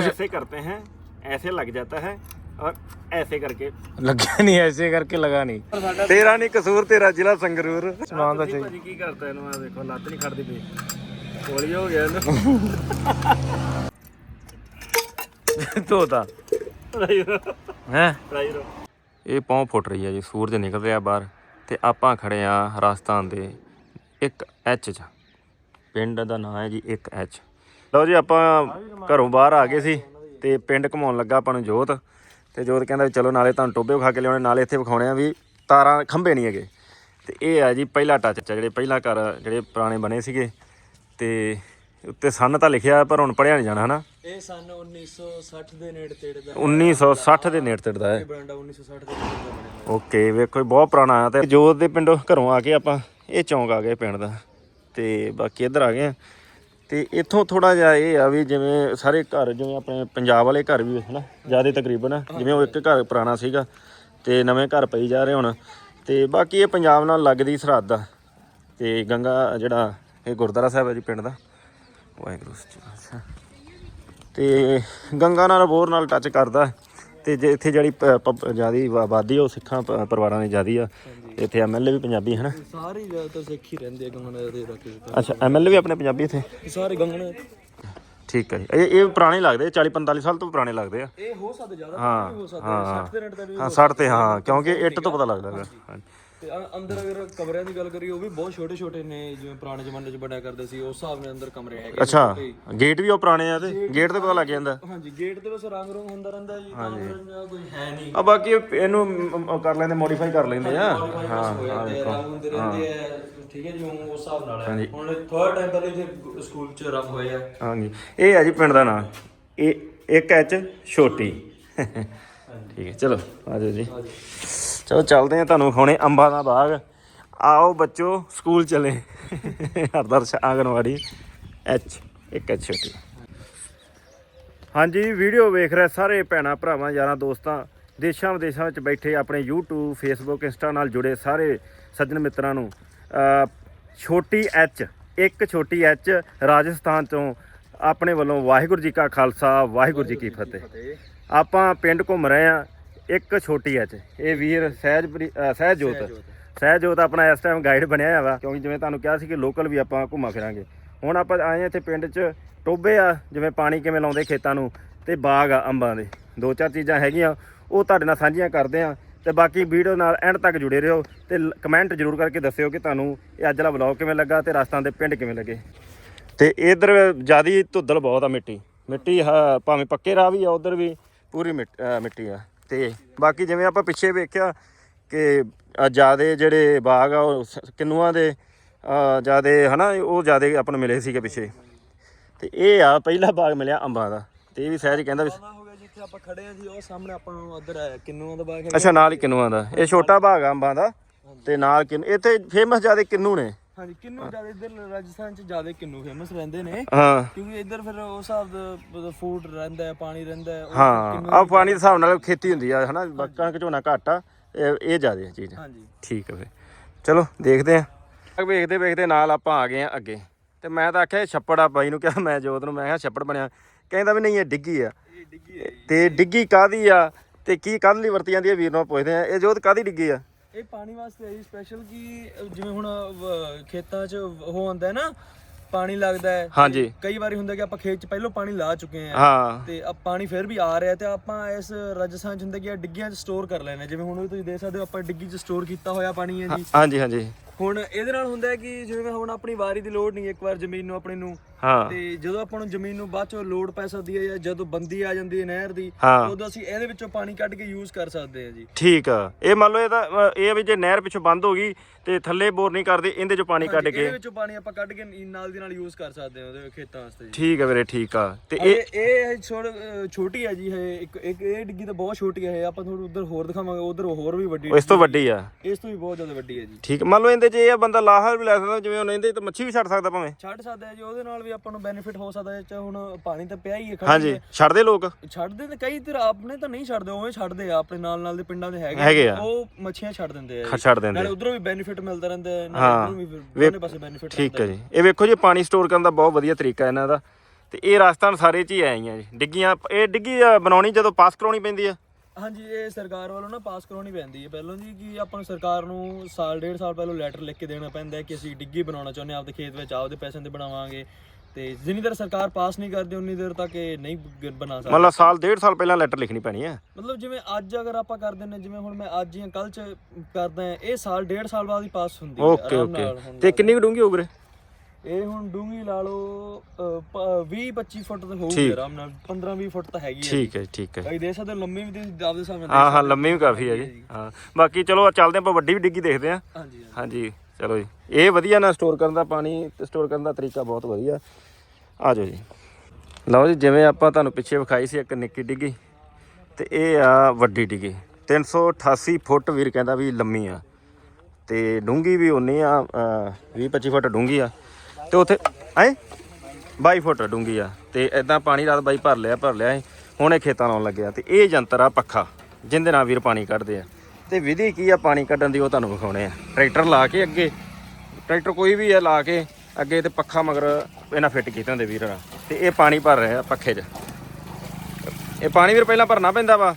ऐसे करते हैं ऐसे लग जाता है और ऐसे करके ਲੱਗਿਆ ਨਹੀਂ ਐਸੇ ਕਰਕੇ ਲਗਾ ਨਹੀਂ ਤੇਰਾ ਨਹੀਂ ਕਸੂਰ ਤੇਰਾ ਜ਼ਿਲ੍ਹਾ ਸੰਗਰੂਰ ਸਮਾਨ ਦਾ ਚਾਹੀਦਾ ਭਾਜੀ ਕੀ ਕਰਤਾ ਇਹਨੂੰ ਆ ਦੇਖੋ ਲੱਤ ਨਹੀਂ ਖੜਦੀ ਪਈ ਕੋਲੀ ਹੋ ਗਿਆ ਇਹਨੂੰ ਧੋਤਾ ਰਾਈਰੋ ਹੈ ਰਾਈਰੋ ਇਹ ਪੌਂ ਫੁੱਟ ਰਹੀ ਹੈ ਜੀ ਸੂਰਜ ਨਿਕਲ ਰਿਹਾ ਬਾਹਰ ਤੇ ਆਪਾਂ ਖੜੇ ਆ ਰਾਜਸਥਾਨ ਦੇ 1 ਐਚ ਚ ਪਿੰਡ ਦਾ ਨਾਮ ਹੈ ਜੀ 1 ਐਚ ਲਓ ਜੀ ਆਪਾਂ ਘਰੋਂ ਬਾਹਰ ਆ ਗਏ ਸੀ ਤੇ ਪਿੰਡ ਘਮਾਉਣ ਲੱਗਾ ਆਪਾਂ ਨੂੰ ਜੋਤ। ਤੇ ਜੋਤ ਕਹਿੰਦਾ ਵੀ ਚਲੋ ਨਾਲੇ ਤੁਹਾਨੂੰ ਟੋਬੇ ਵਿਖਾ ਕੇ ਲਿਆਉਣੇ ਨਾਲੇ ਇੱਥੇ ਵਿਖਾਉਣੇ ਆ ਵੀ ਤਾਰਾਂ ਖੰਭੇ ਨਹੀਂ ਹੈਗੇ। ਤੇ ਇਹ ਆ ਜੀ ਪਹਿਲਾ ਟੱਚ ਜਿਹੜੇ ਪਹਿਲਾ ਘਰ ਜਿਹੜੇ ਪੁਰਾਣੇ ਬਣੇ ਸੀਗੇ। ਤੇ ਉੱਤੇ ਸੰਨ ਤਾਂ ਲਿਖਿਆ ਪਰ ਹੁਣ ਪੜਿਆ ਨਹੀਂ ਜਾਣਾ ਹਨਾ? ਇਹ ਸਨ 1960 ਦੇ ਨੇੜੇ ਤੇੜੇ ਦਾ 1960 ਦੇ ਨੇੜੇ ਤੇੜੇ ਦਾ ਹੈ। ਬਰਾਂਡਾ 1960 ਦੇ ਨੇੜੇ ਦਾ ਬਣਿਆ ਓਕੇ ਵੇਖੋ ਬਹੁਤ ਪੁਰਾਣਾ ਆ। ਤੇ ਜੋਤ ਦੇ ਪਿੰਡੋਂ ਘਰੋਂ ਆ ਕੇ ਆਪਾਂ ਇਹ ਚੌਂਕ ਆ ਗਏ ਪਿੰਡ ਦਾ। ਤੇ ਬਾਕੀ ਇੱਧਰ ਆ ਗਏ ਆ। ਤੇ ਇੱਥੋਂ ਥੋੜਾ ਜਿਹਾ ਇਹ ਆ ਵੀ ਜਿਵੇਂ ਸਾਰੇ ਘਰ, ਜਿਵੇਂ ਆਪਣੇ ਪੰਜਾਬ ਵਾਲੇ ਘਰ ਵੀ ਹਨਾ, ਜ਼ਿਆਦਾ ਤਕਰੀਬਨ, ਜਿਵੇਂ ਉਹ ਇੱਕ ਘਰ ਪੁਰਾਣਾ ਸੀਗਾ ਤੇ ਨਵੇਂ ਘਰ ਪਈ ਜਾ ਰਹੇ ਹੁਣ, ਤੇ ਬਾਕੀ ਇਹ ਪੰਜਾਬ ਨਾਲ ਲੱਗਦੀ ਸਰਹੱਦ ਆ। ਤੇ ਗੰਗਾ ਜਿਹੜਾ, ਇਹ ਗੁਰਦੁਆਰਾ ਸਾਹਿਬ ਹੈ ਜੀ ਪਿੰਡ ਦਾ। ਵਾਹਿਗੁਰੂ ਜੀ ਕਾ ਤੇ ਗੰਗਾ ਨਾਲ ਬੋਰ ਨਾਲ ਟੱਚ ਕਰਦਾ। ਤੇ ਜੇ ਇੱਥੇ ਜਿਹੜੀ ਜਿਆਦੀ ਆਬਾਦੀ ਉਹ ਸਿੱਖਾਂ, ਪ- ਪਰਿਵਾਰਾਂ ਦੀ ਜਿਆਦੀ ਆ। ਇੱਥੇ ਐਮਐਲਏ ਵੀ ਪੰਜਾਬੀ ਹਨ ਸਾਰੇ ਜ਼ਿਆਦਾਤਰ ਸਿੱਖ ਹੀ ਰਹਿੰਦੇ ਆ ਗੰਗਣਾ ਦੇ ਇਲਾਕੇ ਅੱਛਾ ਐਮਐਲਏ ਵੀ ਆਪਣੇ ਪੰਜਾਬੀ ਇੱਥੇ? ਤਾਂ ਸਾਰੇ ਗੰਗਣਾ ਠੀਕ ਹੈ ਜੀ। ਇਹ ਇਹ ਪੁਰਾਣੇ ਲੱਗਦੇ 40 45 ਸਾਲ ਤੋਂ ਪੁਰਾਣੇ ਲੱਗਦੇ ਆ। ਇਹ ਹੋ ਸਕਦਾ ਜ਼ਿਆਦਾ ਹਾਂ ਵੀ ਹੋ ਸਕਦਾ ਹਾਂ। 60 ਦੇ ਨੇੜੇ ਦਾ ਵੀ ਹਾਂ 60 ਤੇ ਹਾਂ ਕਿਉਂਕਿ ਇੱਟ ਤੋਂ ਪਤਾ ਲੱਗਦਾ ਹੈਗਾ। ਹਾਂਜੀ। ਤੇ ਅ- ਅੰਦਰ ਅਗਰ ਕਮਰਿਆਂ ਦੀ ਗੱਲ ਕਰੀਏ ਉਹ ਵੀ ਬਹੁਤ ਛੋਟੇ ਛੋਟੇ ਨੇ ਜਿਵੇਂ ਪੁਰਾਣੇ ਜ਼ਮਾਨੇ 'ਚ ਬਣਿਆ ਕਰਦੇ ਸੀ ਉਸ ਹਿਸਾਬ ਨਾਲ ਅੰਦਰ ਕਮਰੇ ਹੈਗੇ ਅੱਛਾ ਗੇਟ ਵੀ ਉਹ ਪੁਰਾਣੇ ਆ ਤੇ? ਗੇਟ ਤੇ ਪਤਾ ਲੱਗ ਜਾਂਦਾ। ਹਾਂਜੀ ਗੇਟ ਤੇ ਬਸ ਰੰਗ ਰੰਗ ਹੁੰਦਾ ਰਹਿੰਦਾ ਜੀ ਤਾਂ ਫਿਰ ਕੋਈ ਹੈ ਨਹੀਂ। ਆ ਬਾਕੀ ਇਹ- ਇਹਨੂੰ ਮ- ਮ- ਕਰ ਲੈਂਦੇ ਮੋਡੀਫਾਈ ਕਰ ਲੈਂਦੇ ਆ। ਹਾਂ ਹੋ ਰੰਗ ਹੁੰਦੇ ਰਹਿੰਦੇ ਆ ਠੀਕ ਹੈ ਜੀ ਉਹ ਉਸ ਹਿਸਾਬ ਨਾਲ ਹੈ ਹੁਣ ਥੋੜਾ ਟਾਈਮ ਪਹਿਲੇ ਸਕੂਲ 'ਚ ਰੰਗ ਹੋਏ ਆ। ਹਾਂਜੀ। ਇਹ ਆ ਜੀ ਪਿੰਡ ਦਾ ਨਾਮ ਇਹ ਇੱਕ ਐਚ ਛੋਟੀ। ਠੀਕ ਹੈ ਚਲੋ ਆ ਜਾਓ ਜੀ। ਚਲੋ ਚੱਲਦੇ ਆ ਤੁਹਾਨੂੰ ਖਾਣੇ ਅੰਬਾਂ ਦਾ ਬਾਗ। ਆਓ ਬੱਚੋ, ਸਕੂਲ ਚਲੇ। ਹਰਦਰਸ਼ ਆਂਗਨਵਾੜੀ ਐਚ ਇੱਕ ਐਚ ਛੋਟੀ। ਹਾਂਜੀ ਵੀਡੀਓ ਵੇਖ ਰਹੇ ਸਾਰੇ ਭੈਣਾਂ, ਭਰਾਵਾਂ, ਯਾਰਾਂ, ਦੋਸਤਾਂ। ਦੇਸ਼ਾਂ ਵਿਦੇਸ਼ਾਂ ਵਿੱਚ ਬੈਠੇ ਆਪਣੇ YouTube, Facebook, Insta ਨਾਲ ਜੁੜੇ ਸਾਰੇ ਸੱਜਣ ਮਿੱਤਰਾਂ ਨੂੰ। ਛੋਟੀ ਐਚ ਇੱਕ ਛੋਟੀ ਐਚ ਰਾਜਸਥਾਨ ਤੋਂ ਆਪਣੇ ਵੱਲੋਂ ਵਾਹਿਗੁਰੂ ਜੀ ਕਾ ਖਾਲਸਾ, ਵਾਹਿਗੁਰੂ ਜੀ ਕੀ ਫਤਿਹ। ਆਪਾਂ ਪਿੰਡ ਘੁੰਮ ਰਹੇ ਆ ਇੱਕ ਛੋਟੀ ਐਚ ਇਹ ਵੀਰ ਸਹਿਜ ਸਹਿਜੋਤ। ਸਹਿਜੋਤ। ਆਪਣਾ ਇਸ ਟਾਈਮ ਗਾਈਡ ਬਣਿਆ ਹੋਇਆ ਵਾ। ਕਿਉਂਕਿ ਜਿਵੇਂ ਤੁਹਾਨੂੰ ਕਿਹਾ ਸੀ ਕਿ ਲੋਕਲ ਵੀ ਆਪਾਂ ਘੁੰਮਾ ਫਿਰਾਂਗੇ। ਹੁਣ ਆਪਾਂ ਆਏ ਇੱਥੇ ਪਿੰਡ 'ਚ। ਟੋਬੇ ਆ ਜਿਵੇਂ ਪਾਣੀ ਕਿਵੇਂ ਲਾਉਂਦੇ ਖੇਤਾਂ ਨੂੰ ਤੇ ਬਾਗ ਆ ਅੰਬਾਂ ਦੇ। ਦੋ ਚਾਰ ਚੀਜ਼ਾਂ ਹੈਗੀਆਂ ਉਹ ਤੁਹਾਡੇ ਨਾਲ ਸਾਂਝੀਆਂ ਕਰਦੇ ਆ ਤੇ ਬਾਕੀ ਵੀਡੀਓ ਨਾਲ ਐਂਡ ਤੱਕ ਜੁੜੇ ਰਹੋ ਤੇ ਕਮੈਂਟ ਜ਼ਰੂਰ ਕਰਕੇ ਦੱਸਿਓ ਕਿ ਤੁਹਾਨੂੰ ਇਹ ਅੱਜ ਵਾਲਾ ਵਲੌਗ ਕਿਵੇਂ ਲੱਗਾ ਤੇ ਰਾਜਸਥਾਨ ਦੇ ਪਿੰਡ ਕਿਵੇਂ ਲੱਗੇ। ਤੇ ਇਧਰ ਜਿਆਦੀ ਧੁੱਦਲ ਬਹੁਤ ਆ ਮਿੱਟੀ। ਮਿੱਟੀ ਭਾਵੇਂ ਪੱਕੇ ਰਾਹ ਵੀ ਆ ਉਧਰ ਵੀ ਪੂਰੀ ਮਿੱਟੀ ਆ। ਤੇ ਬਾਕੀ ਜਿਵੇਂ ਆਪਾਂ ਪਿੱਛੇ ਵੇਖਿਆ ਕਿ ਜਿਆਦੇ ਜਿਹੜੇ ਬਾਗ ਆ ਉਹ ਕਿੰਨੂਆਂ ਦੇ ਜਿਆਦੇ ਹਨਾ ਉਹ ਜਿਆਦੇ ਆਪਾਂ ਨੂੰ ਮਿਲੇ ਸੀਗੇ ਪਿੱਛੇ। ਤੇ ਇਹ ਆ ਪਹਿਲਾ ਬਾਗ ਮਿਲਿਆ ਅੰਬਾਂ ਦਾ। ਤੇ ਇਹ ਵੀ ਸਹਿਜ ਕਹਿੰਦਾ ਵੀ ਪਤਾ ਹੋ ਗਿਆ ਜਿੱਥੇ ਆਪਾਂ ਖੜੇ ਆ ਜੀ ਉਹ ਸਾਹਮਣੇ ਆਪਾਂ ਨੂੰ ਉਧਰ ਹੈ ਕਿੰਨੂਆਂ ਦਾ ਬਾਗ ਹੈ ਅੱਛਾ ਨਾਲ ਹੀ ਕਿੰਨੂਆਂ ਦਾ। ਇਹ ਛੋਟਾ ਬਾਗ ਆ ਅੰਬਾਂ ਦਾ। ਤੇ ਨਾਲ ਕਿੰਨੂ ਇੱਥੇ ਫੇਮਸ ਜਿਆਦੇ ਕਿੰਨੂ ਨੇ। ਹਾਂਜੀ ਕਿੰਨੂ ਜ਼ਿਆਦਾ ਇੱਧਰ ਰਾਜਸਥਾਨ 'ਚ ਜ਼ਿਆਦਾ ਕਿੰਨੂ ਫੇਮਸ ਰਹਿੰਦੇ ਨੇ? ਹਾਂ। ਕਿਉਂਕਿ ਇੱਧਰ ਫਿਰ ਉਸ ਹਿਸਾਬ ਦਾ ਫੂਡ ਰਹਿੰਦਾ ਹੈ ਪਾਣੀ ਰਹਿੰਦਾ ਹੈ ਆ ਪਾਣੀ ਦੇ ਹਿਸਾਬ ਨਾਲ ਖੇਤੀ ਹੁੰਦੀ ਆ ਹਨਾ ਕਣਕ ਝੋਨਾ ਘੱਟ ਆ ਇਹ ਇਹ ਜ਼ਿਆਦੇ ਚੀਜ਼। ਹਾਂਜੀ। ਠੀਕ ਹੈ ਚਲੋ ਦੇਖਦੇ ਆ। ਵੇਖਦੇ ਵੇਖਦੇ ਨਾਲ ਆਪਾਂ ਆ ਗਏ ਆ ਅੱਗੇ। ਤੇ ਮੈਂ ਤਾਂ ਆਖਿਆ ਛੱਪੜ ਆ ਬਾਈ ਨੂੰ ਕਿਹਾ ਮੈਂ ਜੋਤ ਨੂੰ ਮੈਂ ਕਿਹਾ ਛੱਪੜ ਬਣਿਆ। ਕਹਿੰਦਾ ਵੀ ਨਹੀਂ ਇਹ ਡਿੱਗੀ ਆ। ਇਹ ਡਿੱਗੀ ਹੈ ਤੇ ਡਿੱਗੀ ਕਾਦੀ ਆ? ਤੇ ਕੀ ਕਾਹਦੇ ਲਈ ਵਰਤੀ ਜਾਂਦੀ ਹੈ ਵੀਰ ਨੂੰ ਪੁੱਛਦੇ ਆ। ਇਹ ਜੋਤ ਕਾਦੀ ਡਿੱਗੀ ਆ? ਇਹ ਪਾਣੀ ਵਾਸਤੇ ਹੈ ਸਪੈਸ਼ਲ ਕਿ ਜਿਵੇਂ ਹੁਣ ਵ- ਖੇਤਾਂ 'ਚ ਉਹ ਹੁੰਦਾ ਹੈ ਨਾ ਪਾਣੀ ਲੱਗਦਾ ਹੈ। ਹਾਂਜੀ। ਕਈ ਵਾਰੀ ਹੁੰਦਾ ਕਿ ਆਪਾਂ ਖੇਤ 'ਚ ਪਹਿਲਾਂ ਪਾਣੀ ਲਾ ਚੁੱਕੇ ਹਾਂ। ਹਾਂ। ਤੇ ਆ ਪਾਣੀ ਫਿਰ ਵੀ ਆ ਰਿਹਾ ਤੇ ਆਪਾਂ ਇਸ ਰਾਜਸਥਾਨ 'ਚ ਹੁੰਦਾ ਕਿ ਆ ਡਿੱਗੀਆਂ 'ਚ ਸਟੋਰ ਕਰ ਲੈਣੇ ਜਿਵੇਂ ਹੁਣ ਤੁਸੀਂ ਦੇਖ ਸਕਦੇ ਹੋ ਆਪਾਂ ਡਿੱਗੀ 'ਚ ਸਟੋਰ ਕੀਤਾ ਹੋਇਆ ਪਾਣੀ ਹੈ ਜੀ। ਹਾਂਜੀ ਹਾਂਜੀ। ਹੁਣ ਇਹਦੇ ਨਾਲ ਹੁੰਦਾ ਹੈ ਕਿ ਜਿਵੇਂ ਹੁਣ ਆਪਣੀ ਵਾਰੀ ਦੀ ਲੋੜ ਨਹੀਂ ਇੱਕ ਵਾਰ ਜ਼ਮੀਨ ਨੂੰ ਆਪਣੀ ਨੂੰ। ਹਾਂ। ਤੇ ਜਦੋਂ ਆਪਾਂ ਨੂੰ ਜ਼ਮੀਨ ਨੂੰ ਬਾਅਦ ਚੋਂ ਲੋੜ ਪੈ ਸਕਦੀ ਹੈ ਜਾਂ ਜਦੋਂ ਬੰਦੀ ਆ ਜਾਂਦੀ ਹੈ ਨਹਿਰ ਦੀ ਉਦੋਂ ਅਸੀਂ ਇਹਦੇ ਵਿੱਚੋਂ ਪਾਣੀ ਕੱਢ ਕੇ ਯੂਜ਼ ਕਰ ਸਕਦੇ ਹਾਂ ਜੀ। ਠੀਕ ਆ। ਇਹ ਮੰਨ ਲਓ ਇਹ ਤਾਂ ਅ, ਇਹ ਆ ਵੀ ਜੇ ਨਹਿਰ ਪਿੱਛੋਂ ਬੰਦ ਹੋ ਗਈ ਤੇ ਥੱਲੇ ਬੋਰ ਨਹੀਂ ਕਰਦੇ ਇਹਦੇ ਚੋਂ ਪਾਣੀ ਕੱਢ ਇਹਦੇ ਕੇ। ਵਿੱਚੋਂ ਪਾਣੀ ਆਪਾਂ ਕੱਢ ਕੇ ਨਾਲ ਦੀ ਨਾਲ ਯੂਜ਼ ਕਰ ਸਕਦੇ ਹਾਂ ਉਹਦੇ ਖੇਤਾਂ ਵਾਸਤੇ ਜੀ। ਠੀਕ ਆ ਵੀਰੇ ਠੀਕ ਆ। ਤੇ ਇਹ ਇਹ ਛੋਟੀ ਹੈ ਜੀ ਇਹ ਇੱਕ ਇੱਕ ਇਹ ਡਿੱਗੀ ਤਾਂ ਬਹੁਤ ਛੋਟੀ ਹੈ ਆਪਾਂ ਤੁਹਾਨੂੰ ਉਧਰ ਹੋਰ ਦਿਖਾਵਾਂਗੇ ਉਧਰ ਹੋਰ ਵੀ ਵੱਡੀ ਇਸ ਤੋਂ ਵੱਡੀ ਆ। ਇਸ ਤੋਂ ਵੀ ਬਹੁਤ ਜ਼ਿਆਦਾ ਵੱਡੀ ਹੈ ਜੀ। ਠੀਕ ਮੰਨ ਲਓ ਇਹਦੇ 'ਚ ਇਹ ਆ ਬੰਦਾ ਲਾਹਾ ਵੀ ਲੈ ਸਕਦਾ ਜਿਵੇਂ ਹੁਣ ਇਹਦੇ ਤੇ ਮੱਛੀ ਵੀ ਛੱਡ ਸਕਦਾ ਭਾਵੇਂ। ਛੱਡ ਸਕਦਾ ਹੈ ਜੀ ਉਹਦੇ ਨਾਲ ਵੀ ਆਪਾਂ ਨੂੰ ਬੈਨੀਫਿਟ ਹੋ ਸਕਦਾ ਹੈ ਚਾਹੇ ਹੁਣ ਪਾਣੀ ਤਾਂ ਪਿਆ ਹੀ ਹੈ ਖੜੀ ਹਾਂਜੀ ਹੈ। ਛੱਡਦੇ ਲੋਕ। ਛੱਡਦੇ ਨੇ ਕਈ ਤੇ ਆਪਣੇ ਤਾਂ ਨਹੀਂ ਛੱਡਦੇ ਉਵੇਂ ਛੱਡਦੇ ਆ ਆਪਣੇ ਨਾਲ ਨਾਲ ਦੇ ਪਿੰਡਾਂ ਦੇ ਹੈਗੇ ਹੈਗੇ ਆ। ਉਹ ਮੱਛੀਆਂ ਛੱਡ ਦਿੰਦੇ ਆ ਜੀ। ਛੱਡ ਦਿੰਦੇ ਨਾਲੇ ਉਧਰੋਂ ਵੀ ਬੈਨੀਫਿਟ ਮਿਲਦਾ ਰਹਿੰਦਾ ਹੈ ਹਾਂ। ਨਾਲੇ ਉਧਰੋਂ ਵੀ ਦੋਨੇ ਪਾਸੇ ਬੈਨੀਫਿਟ ਠੀਕ ਹੈ ਜੀ। ਇਹ ਵੇਖੋ ਜੀ ਪਾਣੀ ਸਟੋਰ ਕਰਨ ਦਾ ਬਹੁਤ ਵਧੀਆ ਤਰੀਕਾ ਇਹਨਾਂ ਦਾ। ਤੇ ਇਹ ਰਾਜਸਥਾਨ ਸਾਰੇ ਚ ਹੀ ਆਈਆਂ ਜੀ। ਡਿੱਗੀਆਂ ਇਹ ਡਿੱਗੀ ਅ, ਬਣਾਉਣੀ ਜਦੋਂ ਪਾਸ ਕਰਾਉਣੀ ਪੈਂਦੀ ਆ। ਹਾਂਜੀ ਇਹ ਸਰਕਾਰ ਵੱਲੋਂ ਨਾ ਪਾਸ ਕਰਾਉਣੀ ਪੈਂਦੀ ਹੈ। ਪਹਿਲਾਂ ਜੀ ਕਿ ਆਪਾਂ ਨੂੰ ਸਰਕਾਰ ਨੂੰ ਸਾਲ ਡੇਢ ਸਾਲ ਪਹਿਲਾਂ ਲੈਟਰ ਲਿਖ ਕੇ ਦੇਣਾ ਪੈਂਦਾ ਹੈ ਕਿ ਅਸੀਂ ਡਿੱਗੀ ਬਣਾਉਣਾ ਚਾਹੁੰਦੇ ਹਾਂ ਆਪਦੇ ਖੇਤ ਵਿੱਚ ਆਪਦੇ ਪੈਸਿਆਂ ਤੇ ਬਣਾਵਾਂਗੇ। ਤੇ ਜਿੰਨੀ ਦੇਰ ਸਰਕਾਰ ਪਾਸ ਨਹੀਂ ਕਰਦੀ ਉਨੀ ਦੇਰ ਤੱਕ ਇਹ ਨਹੀਂ ਗ- ਬਣਾ ਸਕਦੇ। ਮਤਲਬ ਸਾਲ ਡੇਢ ਸਾਲ ਪਹਿਲਾਂ ਲੈਟਰ ਲਿਖਣੀ ਪੈਣੀ ਹੈ। ਮਤਲਬ ਜਿਵੇਂ ਅੱਜ ਅਗਰ ਆਪਾਂ ਕਰ ਦਿੰਨੇ ਜਿਵੇਂ ਹੁਣ ਮੈਂ ਅੱਜ ਜਾਂ ਕੱਲ ਚ ਕਰਦਾ ਹਾਂ ਇਹ ਸਾਲ ਡੇਢ ਸਾਲ ਬਾਅਦ ਹੀ ਪਾਸ ਹੁੰਦੀ ਹੈ ਓਕੇ ਆਰਾਮ ਓਕੇ। ਨਾਲ ਹੁਣ ਤੇ ਕਿੰਨੀ ਕੁ ਡੂੰਗੀ ਵੀਰੇ? ਇਹ ਹੁਣ ਡੂੰਗੀ ਲਾ ਲਓ 20 25 ਫੁੱਟ ਤੇ ਹੋਊਗੀ। ਆਰਾਮ ਨਾਲ 15 20 ਫੁੱਟ ਤਾਂ ਹੈਗੀ ਹੈ ਠੀਕ ਹੈ ਠੀਕ ਹੈ। ਕਈ ਦੇ ਸਕਦੇ ਹੋ, ਲੰਮੀ ਵੀ ਤੁਸੀਂ ਆਪਦੇ ਹਿਸਾਬ ਨਾਲ ਹਾਂ ਹਾਂ ਲੰਮੀ ਵੀ ਕਾਫੀ ਹੈ ਜੀ। ਹਾਂ ਬਾਕੀ ਚਲੋ ਚੱਲਦੇ ਆਪਾਂ ਵੱਡੀ ਵੀ ਡਿੱਗੀ ਦੇਖਦੇ ਹਾਂ। ਹਾਂਜੀ ਹਾਂਜੀ। ਹਾਂਜੀ ਚਲੋ ਜੀ। ਇਹ ਵਧੀਆ ਨਾ ਸਟੋਰ ਕਰਨ ਦਾ ਪਾਣੀ ਤੇ ਸਟੋਰ ਕਰਨ ਦਾ ਤਰੀਕਾ ਬਹੁਤ ਵਧੀਆ। ਆ ਜਾਓ ਜੀ। ਲਓ ਜੀ ਜਿਵੇਂ ਆਪਾਂ ਤੁਹਾਨੂੰ ਪਿੱਛੇ ਵਿਖਾਈ ਸੀ ਇੱਕ ਨਿੱਕੀ ਡਿੱਗੀ ਤੇ ਇਹ ਆ ਵੱਡੀ ਡਿੱਗੀ। 388 ਫੁੱਟ ਵੀਰ ਕਹਿੰਦਾ ਵੀ ਲੰਮੀ ਆ। ਤੇ ਡੂੰਗੀ ਵੀ ਉਨੀ ਆ 20 25 ਫੁੱਟ ਡੂੰਗੀ ਆ। ਤੇ ਉੱਥੇ ਐ 22 ਫੁੱਟ ਡੂੰਗੀ ਆ। ਤੇ ਐਦਾਂ ਪਾਣੀ ਰਾਤ ਬਾਈ ਭਰ ਲਿਆ ਭਰ ਲਿਆ। ਹੁਣ ਇਹ ਖੇਤਾਂ ਲਾਉਣ ਲੱਗਿਆ ਤੇ ਇਹ ਯੰਤਰ ਆ ਪੱਖਾ ਜਿੰਦੇ ਨਾਲ ਵੀਰ ਪਾਣੀ ਕੱਢਦੇ ਆ। ਤੇ ਵਿਧੀ ਕੀ ਆ ਪਾਣੀ ਕੱਢਣ ਦੀ ਉਹ ਤੁਹਾਨੂੰ ਵਿਖਾਉਣੇ ਆ। ਟਰੈਕਟਰ ਲਾ ਕੇ ਅੱਗੇ। ਟਰੈਕਟਰ ਕੋਈ ਵੀ ਆ ਲਾ ਕੇ ਅੱਗੇ ਤੇ ਪੱਖਾ ਮਗਰ ਇਹਨਾਂ ਫਿੱਟ ਕੀਤੇ ਹੁੰਦੇ ਵੀਰ। ਤੇ ਇਹ ਪਾਣੀ ਭਰ ਰਿਹਾ ਪੱਖੇ 'ਚ। ਇਹ ਪਾਣੀ ਵੀਰ ਪਹਿਲਾਂ ਭਰਨਾ ਪੈਂਦਾ ਵਾ?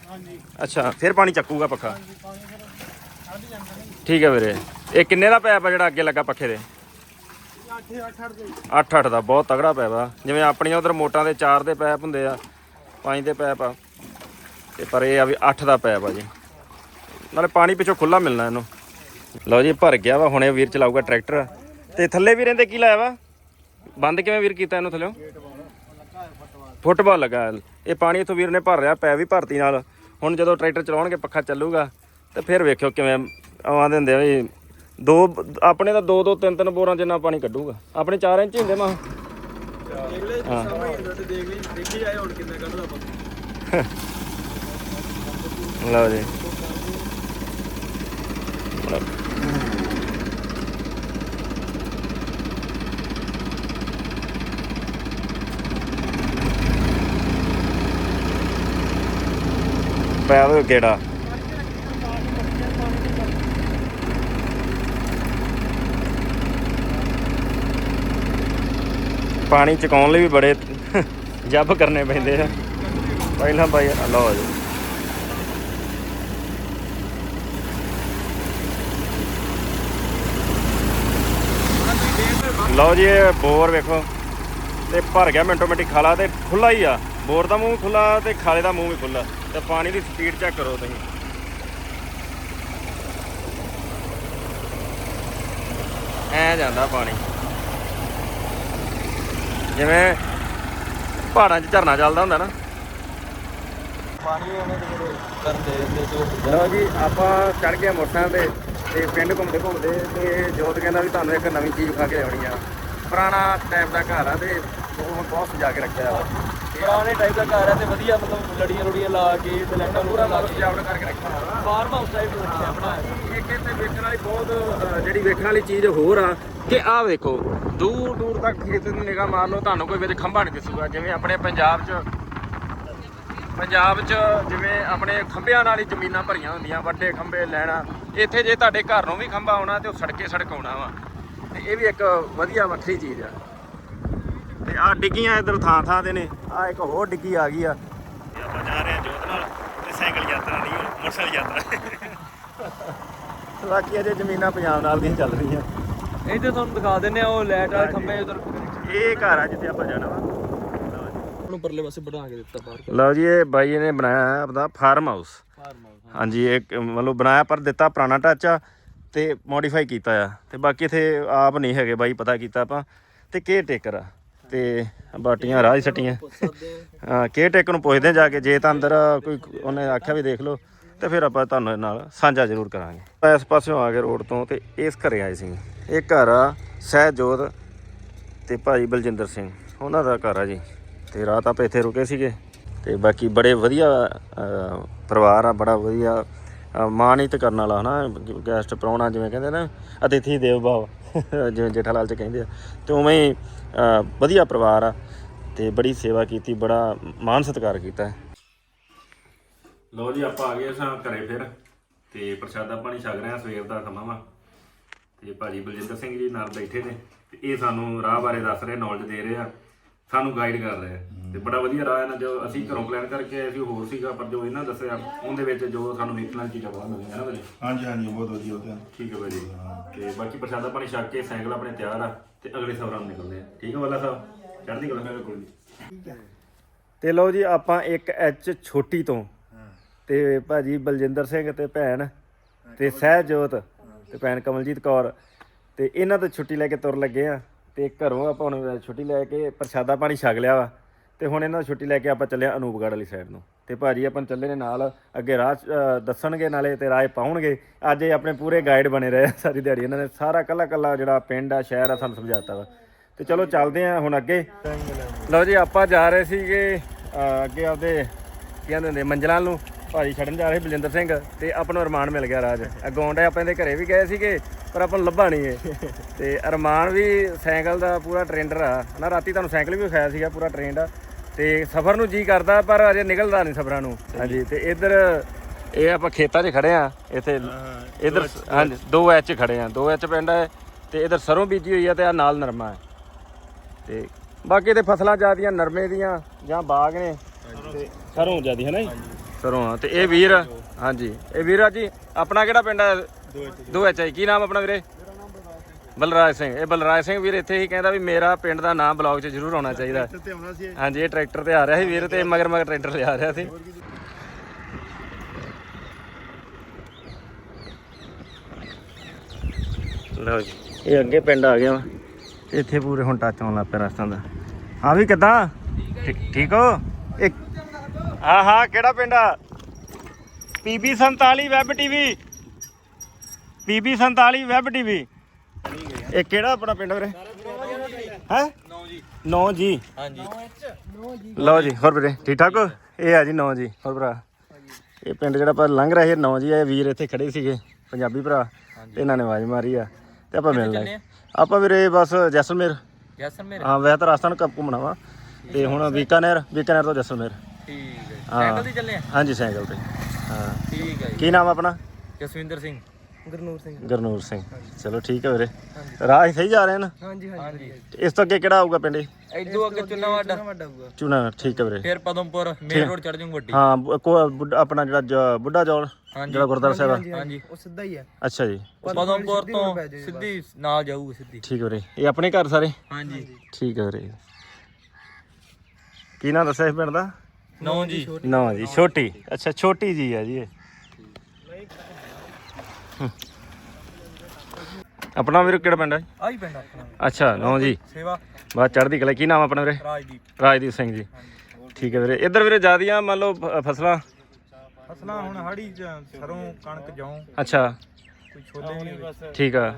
ਅੱਛਾ ਫਿਰ ਪਾਣੀ ਚੱਕੂਗਾ ਪੱਖਾ। ਠੀਕ ਹੈ ਵੀਰੇ। ਇਹ ਕਿੰਨੇ ਦਾ ਪੈਪ ਆ ਜਿਹੜਾ ਅੱਗੇ ਲੱਗਾ ਪੱਖੇ ਦੇ? 8-8 ਦਾ, ਬਹੁਤ ਤਗੜਾ ਪੈਪ ਆ। ਜਿਵੇਂ ਆਪਣੀਆਂ ਉਧਰ ਮੋਟਾਂ ਦੇ 4 ਦੇ ਪੈਪ ਹੁੰਦੇ ਆ 5 ਦੇ ਪੈਪ ਆ। ਤੇ ਪਰ ਇਹ ਆ ਵੀ 8 ਦਾ ਪੈਪ ਆ ਜੀ। ਨਾਲੇ ਪਾਣੀ ਪਿੱਛੋਂ ਖੁੱਲਾ ਮਿਲਣਾ ਇਹਨੂੰ। ਲਓ ਜੀ, ਭਰ ਗਿਆ ਵਾ, ਹੁਣੇ ਵੀਰ ਚਲਾਊਗਾ ਟਰੈਕਟਰ। ਤੇ ਥੱਲੇ ਵੀ ਰਹਿੰਦੇ ਕੀ ਲਾਇਆ ਵਾ? ਬੰਦ ਕਿਵੇਂ ਵੀਰ ਕੀਤਾ ਇਹਨੂੰ ਥੱਲੇ ਫੁੱਟਬਾਲ ਲਗਾ ਇਹ ਪਾਣੀ ਇਥੋਂ ਵੀਰ ਨੇ ਭਰ ਰਿਹਾ ਪੈ ਵੀ ਭਰਤੀ ਨਾਲ। ਹੁਣ ਜਦੋਂ ਟਰੈਕਟਰ ਚਲਾਉਣਗੇ, ਪੱਖਾ ਚੱਲੂਗਾ। ਤੇ ਫਿਰ ਵੇਖਿਓ ਕਿਵੇਂ ਆਵਾਂਦੇ ਹੁੰਦੇ ਆ ਵੀ ਦੋ ਆਪਣੇ ਤਾਂ ਦੋ ਦੋ ਤਿੰਨ ਤਿੰਨ ਬੋਰਾਂ ਜਿੰਨਾ ਪਾਣੀ ਕੱਢੂਗਾ। ਆਪਣੇ 4 ਇੰਚ ਹੀ ਹੁੰਦੇ ਮਾ। ਦੇਖ ਲੈ ਸਾਹਮਣੇ ਹੁੰਦਾ ਤੇ ਦੇਖ ਲਈ ਦੇਖੀ ਜਾਏ ਹੁਣ ਕਿੰਨਾ ਕੱਢਦਾ ਆਪਾਂ ਲਓ ਜੀ। ਪੈ ਦੋ ਗੇੜਾ। ਪਾਣੀ ਚਕਾਉਣ ਲਈ ਵੀ ਬੜੇ ਜੱਬ ਕਰਨੇ ਪੈਂਦੇ ਆ। ਪਹਿਲਾਂ ਭਾਈ ਲਓ ਜੀ। ਲਓ ਜੀ, ਇਹ ਬੋਰ ਵੇਖੋ। ਤੇ ਭਰ ਗਿਆ ਮਿੰਟੋ ਮਿੰਟੀ ਖਾਲਾ ਤੇ ਖੁੱਲਾ ਹੀ ਆ। ਬੋਰ ਦਾ ਮੂੰਹ ਖੁੱਲਾ ਤੇ ਖਾਲੇ ਦਾ ਮੂੰਹ ਵੀ ਖੁੱਲਾ ਤੇ ਪਾਣੀ ਦੀ ਸਪੀਡ ਚੈੱਕ ਕਰੋ ਤੁਸੀਂ। ਐ ਜਾਂਦਾ ਪਾਣੀ। ਜਿਵੇਂ ਪਹਾੜਾਂ 'ਚ ਝਰਨਾ ਚੱਲਦਾ ਹੁੰਦਾ ਨਾ। ਪਾਣੀ ਉਹਨਾਂ ਕਰਦੇ ਰਹਿੰਦੇ ਜੋ ਲਓ ਜੀ ਆਪਾਂ ਚੜ ਗਏ ਮੋਟਰਸਾਈਕਲ ਤੇ ਤੇ ਪਿੰਡ ਘੁੰਮਦੇ ਘੁੰਮਦੇ ਤੇ ਜੋਤ ਕਹਿੰਦਾ ਵੀ ਤੁਹਾਨੂੰ ਇੱਕ ਨਵੀਂ ਚੀਜ਼ ਖਾ ਕੇ ਲਿਆਉਣੀ ਆ। ਪੁਰਾਣਾ ਟਾਈਪ ਦਾ ਘਰ ਆ ਤੇ ਉਹ ਬਹੁਤ ਸਜਾ ਕੇ ਰੱਖਿਆ ਵਾ ਪੁਰਾਣੇ ਟਾਈਪ ਦਾ ਘਰ ਹੈ ਤੇ ਵਧੀਆ ਮਤਲਬ ਲੜੀਆਂ ਲੁੜੀਆਂ ਲਾ ਕੇ ਤੇ ਲੈਟਾਂ ਪੂਰਾ ਲਾ ਕੇ। ਸਜਾਵਟ ਕਰਕੇ ਰੱਖਿਆ ਫਾਰਮ ਹਾਊਸ ਟਾਈਪ ਰੱਖਿਆ ਆਪਣਾ ਇੱਕ ਇੱਥੇ ਵੇਖਣ ਵਾਲੀ ਬਹੁਤ ਜਿਹੜੀ ਵੇਖਣ ਵਾਲੀ ਚੀਜ਼ ਹੋਰ ਆ ਕਿ ਆਹ ਵੇਖੋ ਦੂਰ ਦੂਰ ਤੱਕ ਖੇਤ ਦੀ ਨਿਗਾਹ ਮਾਰ ਲਓ ਤੁਹਾਨੂੰ ਕੋਈ ਵਿੱਚ ਖੰਭਾ ਨਹੀਂ ਦਿਸੂਗਾ। ਜਿਵੇਂ ਆਪਣੇ ਪੰਜਾਬ 'ਚ ਪੰਜਾਬ 'ਚ ਜਿਵੇਂ ਆਪਣੇ ਖੰਭਿਆਂ ਨਾਲ ਹੀ ਜ਼ਮੀਨਾਂ ਭਰੀਆਂ ਹੁੰਦੀਆਂ ਵੱਡੇ ਖੰਭੇ ਲੈਣਾ। ਇੱਥੇ ਜੇ ਤੁਹਾਡੇ ਘਰ ਨੂੰ ਵੀ ਖੰਭਾ ਆਉਣਾ ਤੇ ਉਹ ਸੜਕੇ ਸੜਕ ਆਉਣਾ ਵਾ। ਤੇ ਇਹ ਵੀ ਇੱਕ ਵਧੀਆ ਵੱਖਰੀ ਚੀਜ਼ ਆ। ਤੇ ਆ ਡਿੱਗੀਆਂ ਇਧਰ ਥਾਂ ਥਾਂ ਤੇ ਨੇ। ਆ ਇੱਕ ਹੋਰ ਡਿੱਗੀ ਆ ਗਈ ਆ। ਤੇ ਆਪਾਂ ਜਾ ਰਹੇ ਹਾਂ ਜੋਤ ਨਾਲ ਤੇ ਸਾਈਕਲ ਯਾਤਰਾ ਨਹੀਂ ਮੋਟਰਸਾਈਕਲ ਯਾਤਰਾ ਬਾਕੀ ਅਜੇ ਜ਼ਮੀਨਾਂ ਪੰਜਾਬ ਨਾਲ ਦੀਆਂ ਚੱਲ ਰਹੀਆਂ। ਇੱਥੇ ਤੁਹਾਨੂੰ ਦਿਖਾ ਦਿੰਨੇ ਆ ਉਹ ਲਾਈਟ ਵਾਲੇ ਖੰਭੇ ਉਧਰ ਇਹ ਘਰ ਆ ਜਿੱਥੇ ਆਪਾਂ ਜਾਣਾ ਵਾ। ਉਹਨੂੰ ਪਰਲੇ ਪਾਸੇ ਬਣਾ ਕੇ ਦਿੱਤਾ ਬਾਹਰ। ਲਓ ਜੀ ਇਹ ਬਾਈ ਨੇ ਬਣਾਇਆ ਹੈ ਆਪਦਾ ਫਾਰਮ ਹਾਊਸ ਫਾਰਮ ਹਾਊਸ ਹਾਂਜੀ ਇਹ ਕ- ਮਤਲਬ ਬਣਾਇਆ ਪਰ ਦਿੱਤਾ ਪੁਰਾਣਾ ਟੱਚ ਆ ਤੇ ਮੋਡੀਫਾਈ ਕੀਤਾ ਆ। ਤੇ ਬਾਕੀ ਇਥੇ ਆਪ ਨਹੀਂ ਹੈਗੇ ਬਾਈ ਪਤਾ ਕੀਤਾ ਆਪਾਂ। ਤੇ ਕੇਅਰ ਟੇਕਰ ਆ। ਤੇ ਬਾਟੀਆਂ ਰਾਹ ਹੀ ਸੱਟੀਆਂ। ਸਕਦੇ ਹਾਂ ਕੇਅਰ ਟੇਕਰ ਨੂੰ ਪੁੱਛਦੇ ਜਾ ਕੇ ਜੇ ਤਾਂ ਅੰਦਰ ਕੋਈ ਉਹਨੇ ਆਖਿਆ ਵੀ ਦੇਖ ਲਓ ਤੇ ਫਿਰ ਆਪਾਂ ਤੁਹਾਨੂੰ ਨਾਲ ਸਾਂਝਾ ਜ਼ਰੂਰ ਕਰਾਂਗੇ। ਇਸ ਪਾਸਿਓਂ ਆ ਕੇ ਰੋਡ ਤੋਂ ਤੇ ਇਸ ਘਰੇ ਆਏ ਸੀ। ਇਹ ਘਰ ਆ ਸਹਿਜੋਤ ਤੇ ਭਾਈ ਬਲਜਿੰਦਰ ਸਿੰਘ। ਉਹਨਾਂ ਦਾ ਘਰ ਆ ਜੀ। ਤੇ ਰਾਤ ਆਪਾਂ ਇੱਥੇ ਰੁਕੇ ਸੀਗੇ। ਤੇ ਬਾਕੀ ਬੜੇ ਵਧੀਆ ਪਰਿਵਾਰ ਆ ਬੜਾ ਵਧੀਆ ਅਹ, ਮਾਣਿਤ ਕਰਨ ਵਾਲਾ ਹਨਾ ਗੈਸਟ ਪ੍ਰਾਹੁਣਾ ਜਿਵੇਂ ਕਹਿੰਦੇ ਨਾ ਅਤਿਥੀ ਦੇਵ ਭਾਵ ਜਿਵੇਂ ਜੇਠਾ ਲਾਲ ਚ ਕਹਿੰਦੇ ਆ। ਤੇ ਉਵੇਂ ਹੀ ਵਧੀਆ ਪਰਿਵਾਰ ਆ ਤੇ ਬੜੀ ਸੇਵਾ ਕੀਤੀ ਬੜਾ ਮਾਨ ਸਤਿਕਾਰ ਕੀਤਾ। ਲੋ ਜੀ ਆਪਾਂ ਆ ਗਏ ਸਾਂ ਘਰੇ ਫਿਰ ਤੇ ਪ੍ਰਸ਼ਾਦਾ ਪਾਣੀ ਛਕ ਰਹੇ ਆ ਸਵੇਰ ਦਾ ਸਮਾਂ ਵਾ। ਤੇ ਭਾਜੀ ਬਲਜਿੰਦਰ ਸਿੰਘ ਜੀ ਨਾਲ ਬੈਠੇ ਨੇ ਤੇ ਇਹ ਸਾਨੂੰ ਰਾਹ ਬਾਰੇ ਦੱਸ ਰਹੇ ਨੌਲੇਜ ਦੇ ਰਹੇ ਆ ਸਾਨੂੰ ਗਾਈਡ ਕਰ ਰਹੇ ਆ। ਤੇ ਬੜਾ ਵਧੀਆ ਰਾਹ ਇਹਨਾਂ ਜੋ ਅਸੀਂ ਘਰੋਂ ਪਲਾਨ ਕਰਕੇ ਆਏ ਸੀ ਉਹ ਹੋਰ ਸੀਗਾ ਪਰ ਜੋ ਇਹਨਾਂ ਦੱਸਿਆ ਉਹਦੇ ਵਿੱਚ ਜੋ ਸਾਨੂੰ ਵੇਖਣ ਵਾਲੀ ਚੀਜ਼ਾਂ ਬਹੁਤ ਮਿਲੀਆਂ ਨਾ ਭਾਜੀ? ਹਾਂਜੀ ਹਾਂਜੀ ਬਹੁਤ ਵਧੀਆ ਹੋਤੇ ਠੀਕ ਹੈ ਭਾਜੀ। ਤੇ ਬਾਕੀ ਪ੍ਰਸ਼ਾਦਾ ਪਾਣੀ ਛਕ ਕੇ ਸਾਈਕਲ ਆਪਣੇ ਤਿਆਰ ਆ। ਤੇ ਅਗਲੇ ਸਫ਼ਰਾਂ ਨੂੰ ਨਿਕਲਦੇ ਆ। ਠੀਕ ਹੈ ਵੱਲਾ ਸਾਹਿਬ? ਚੜ੍ਹਦੀ ਕਲਾ। ਮੇਰੇ ਕੋਲ ਤੇ ਲਓ ਜੀ ਆਪਾਂ ਇੱਕ ਐਚ ਛੋਟੀ ਤੋਂ ਤੇ ਭਾਜੀ ਬਲਜਿੰਦਰ ਸਿੰਘ ਤੇ ਭੈਣ ਤੇ ਸਹਿਜੋਤ ਤੇ ਭੈਣ ਕਮਲਜੀਤ ਕੌਰ। ਤੇ ਇਹਨਾਂ ਤੋਂ ਛੁੱਟੀ ਲੈ ਕੇ ਤੁਰ ਲੱਗੇ ਆ। ਤੇ ਘਰੋਂ ਆਪਾਂ ਹੁਣ ਛੁੱਟੀ ਲੈ ਕੇ ਪ੍ਰਸ਼ਾਦਾ ਪਾਣੀ ਛਕ ਲਿਆ ਵਾ। ਤੇ ਹੁਣ ਇਹਨਾਂ ਤੋਂ ਛੁੱਟੀ ਲੈ ਕੇ ਆਪਾਂ ਚੱਲੇ ਆ ਅਨੂਪਗੜ੍ਹ ਵਾਲੀ ਸਾਈਡ ਨੂੰ। ਤੇ ਭਾਜੀ ਆਪਾਂ ਚੱਲੇ ਨੇ ਨਾਲ, ਅੱਗੇ ਰਾਹ ਦੱਸਣਗੇ ਨਾਲੇ ਤੇ ਰਾਹ ਪਾਉਣਗੇ। ਅੱਜ ਇਹ ਆਪਣੇ ਪੂਰੇ ਗਾਈਡ ਬਣੇ ਰਹੇ ਆ ਸਾਰੀ ਦਿਹਾੜੀ, ਇਹਨਾਂ ਨੇ ਸਾਰਾ ਕੱਲਾ ਕੱਲਾ ਜਿਹੜਾ ਪਿੰਡ ਆ, ਸ਼ਹਿਰ ਆ, ਸਾਨੂੰ ਸਮਝਾਤਾ ਵਾ। ਤੇ ਚਲੋ ਚੱਲਦੇ ਆ ਹੁਣ ਅੱਗੇ। ਲਓ ਜੀ, ਆਪਾਂ ਜਾ ਰਹੇ ਸੀਗੇ ਅੱਗੇ ਆਪਦੇ ਕੀ ਕਹਿੰਦੇ ਹੁੰਦੇ, ਮੰਜ਼ਲਾਂ ਨੂੰ। ਭਾਜੀ ਛੱਡਣ ਜਾ ਰਹੇ ਬਲਿੰਦਰ ਸਿੰਘ ਤੇ ਆਪਾਂ ਨੂੰ ਅਰਮਾਨ ਮਿਲ ਗਿਆ ਰਾਜ। ਅੱਗੋਂ ਆਉਂਦੇ ਆਪਾਂ ਇਹਦੇ ਘਰੇ ਵੀ ਗਏ ਸੀਗੇ, ਪਰ ਆਪਾਂ ਨੂੰ ਲੱਭਾ ਨਹੀਂ ਇਹ। ਤੇ ਅਰਮਾਨ ਵੀ ਸਾਈਕਲ ਦਾ ਪੂਰਾ ਟ੍ਰੇਨਰ ਆ। ਨਾ ਰਾਤੀ ਤੁਹਾਨੂੰ ਸਾਈਕਲ ਵੀ ਵਿਖਾਇਆ ਸੀਗਾ, ਪੂਰਾ ਟ੍ਰੇਨਡ ਆ। ਤੇ ਸਫ਼ਰ ਨੂੰ ਜੀ ਕਰਦਾ ਪਰ ਅਜੇ ਨਿਕਲਦਾ ਨਹੀਂ ਸਫ਼ਰਾਂ ਨੂੰ। ਹਾਂਜੀ ਤੇ ਇੱਧਰ ਇਹ ਆਪਾਂ ਖੇਤਾਂ 'ਚ ਖੜੇ ਆ ਇੱਥੇ ਇੱਧਰ ਹਾਂਜੀ 2 ਐਚ ਖੜੇ ਆ 2 ਐਚ ਪਿੰਡ ਹੈ ਤੇ ਇੱਧਰ ਸਰੋਂ ਬੀਜੀ ਹੋਈ ਆ ਤੇ ਆ ਨਾਲ ਨਰਮਾ ਹੈ। ਤੇ ਬਾਕੀ ਤੇ ਫਸਲਾਂ ਜ਼ਿਆਦੀਆਂ ਨਰਮੇ ਦੀਆਂ ਜਾਂ ਬਾਗ ਨੇ ਤੇ ਸਰੋਂ ਜਿਆਦੀ ਹੈ ਨਾ ਜੀ? ਸਰੋਂ ਆ ਤੇ ਇਹ ਵੀਰ ਹਾਂਜੀ ਇਹ ਵੀਰ ਜੀ ਆਪਣਾ ਕਿਹੜਾ ਪਿੰਡ ਹੈ ਦੋ ਐਚ ਕੀ ਨਾਮ ਆਪਣਾ ਵੀਰੇ? ਬਲਰਾਜ ਸਿੰਘ ਇਹ ਬਲਰਾਜ ਸਿੰਘ ਵੀਰ ਇੱਥੇ ਹੀ ਕਹਿੰਦਾ ਵੀ ਮੇਰਾ ਪਿੰਡ ਦਾ ਨਾਮ ਬਲੌਗ 'ਚ ਜ਼ਰੂਰ ਆਉਣਾ ਚਾਹੀਦਾ। ਤੇ ਆਉਣਾ ਸੀ ਹਾਂਜੀ ਇਹ ਟਰੈਕਟਰ ਤੇ ਆ ਰਿਹਾ ਸੀ ਵੀਰ ਤੇ ਮਗਰ ਮਗਰ ਟਰੈਕਟਰ ਲਿਆ ਰਿਹਾ ਸੀ। ਲਓ ਜੀ ਇਹ ਅੱਗੇ ਪਿੰਡ ਆ ਗਿਆ ਇੱਥੇ ਪੂਰੇ ਹੁਣ ਟੱਚ ਆਉਣ ਲੱਗ ਪਿਆ ਰਸਤਾਂ ਦਾ। ਹਾਂ ਵੀ ਕਿੱਦਾਂ? ਠੀਕ ਠੀਕ ਹੋ? ਇੱਕ ਹਾਂ ਹਾਂ ਕਿਹੜਾ ਪਿੰਡ ਆ? PB 47 web TV. PB 47 web TV. ਇਹ ਕਿਹੜਾ ਆਪਣਾ ਪਿੰਡ ਵੀਰੇ? ਹੈ? ਨੌ ਜੀ। ਨੌ ਜੀ ਹਾਂਜੀ। ਲਓ ਜੀ ਹੋਰ ਵੀਰੇ ਠੀਕ ਠਾਕ ਹੋ? ਇਹ ਆ ਜੀ ਨੌ ਜੀ ਹੋਰ ਭਰਾ। ਇਹ ਪਿੰਡ ਜਿਹੜਾ ਆਪਾਂ ਲੰਘ ਰਹੇ ਨੌ ਜੀ ਇਹ ਵੀਰ ਇੱਥੇ ਖੜੇ ਸੀਗੇ ਪੰਜਾਬੀ ਭਰਾ। ਤੇ ਇਹਨਾਂ ਨੇ ਆਵਾਜ਼ ਮਾਰੀ ਆ ਤੇ ਆਪਾਂ ਮਿਲ ਲਏ ਆਪਾਂ ਵੀਰੇ ਬਸ ਜੈਸਲਮੇਰ। ਜੈਸਲਮੇਰ? ਹਾਂ ਵੈਸੇ ਤਾਂ ਰਾਜਸਥਾਨ ਕੱਪ ਘੁੰਮਣਾ ਵਾ। ਤੇ ਹੁਣ ਬੀਕਾਨੇਰ ਬੀਕਾਨੇਰ ਤੋਂ ਜੈਸਲਮੇਰ। ਠੀਕ ਹੈ। ਸਾਈਕਲ ਤੇ ਚੱਲੇ ਆ? ਹਾਂਜੀ ਸਾਈਕਲ ਤੇ। ਹਾਂ। ਠੀਕ ਹੈ ਜੀ। ਕੀ ਨਾਮ ਆ ਆਪਣਾ? ਜਸਵਿੰਦਰ ਸਿੰਘ। ਗੁਰਨੂਰ ਸਿੰਘ। ਗੁਰਨੂਰ ਸਿੰਘ। ਚਲੋ ਠੀਕ ਹੈ ਵੀਰੇ। ਰਾਹ ਹੀ ਸਹੀ ਜਾ ਰਹੇ ਨਾ ਹਾਂਜੀ ਹਾਂਜੀ ਇਸ ਤੋਂ ਅੱਗੇ ਕਿਹੜਾ ਆਊਗਾ ਪਿੰਡ ਇਹ? ਅੱਗੇ ਚੁੰਨਾ ਵਾਡਾ ਵੱਡਾ ਹੋਊਗਾ ਚੂਨਾ ਠੀਕ ਹੈ ਵੀਰੇ। ਫਿਰ ਪਦਮਪੁਰ ਮੇਨ ਰੋਡ ਚੜ ਜਾਊਂ ਗੱਡੀ ਹਾਂ ਬੁ- ਕੋ- ਬੁੱਢਾ- ਆਪਣਾ ਜਿਹੜਾ ਜ- ਬੁੱਢਾ ਚੌਲ ਹਾਂਜੀ। ਜਿਹੜਾ ਗੁਰਦੁਆਰਾ ਸਾਹਿਬ ਆ। ਹਾਂਜੀ ਉਹ ਸਿੱਧਾ ਹੀ ਹੈ ਅੱਛਾ ਜੀ। ਪਦਮਪੁਰ ਤੋਂ ਸਿੱਧੀ ਨਾਲ ਜਾਊਗਾ ਸਿੱਧੀ। ਠੀਕ ਹੈ ਵੀਰੇ। ਇਹ ਆਪਣੇ ਘਰ ਸਾਰੇ? ਹਾਂਜੀ। ਠੀਕ ਹੈ ਵੀਰੇ। ਕੀ ਨਾਮ ਦੱਸਿਆ ਇਸ ਪਿੰਡ ਦਾ? ਨੌ ਜੀ। ਨਾ ਜੀ ਛੋਟੀ। ਅੱਛਾ ਛੋਟੀ ਜੀ ਹੈ ਜੀ ਇਹ। ਆਪਣਾ ਵੀਰ ਕਿਹੜਾ ਪਿੰਡ ਹੈ ਆਹੀ ਪਿੰਡ ਆਪਣਾ। ਅੱਛਾ ਨੌ ਜੀ। ਸੇਵਾ। ਬਾਤ ਚੜ੍ਹਦੀ ਕਲਾ ਕੀ ਨਾਮ ਆਪਣਾ ਵੀਰੇ? ਰਾਜਦੀਪ। ਰਾਜਦੀਪ ਸਿੰਘ ਜੀ। ਠੀਕ ਹੈ ਵੀਰੇ। ਇੱਧਰ ਵੀਰੇ ਜਿਆਦੀਆਂ ਮੰਨ ਲਓ ਫ- ਫਸਲਾਂ? ਫਸਲਾਂ ਹੁਣ ਹਾੜੀ ਚ ਸਰੋਂ ਕਣਕ ਜੌਂ। ਅੱਛਾ। ਕੋਈ ਛੋਲੇ ਨਹੀਂ। ਠੀਕ ਆ।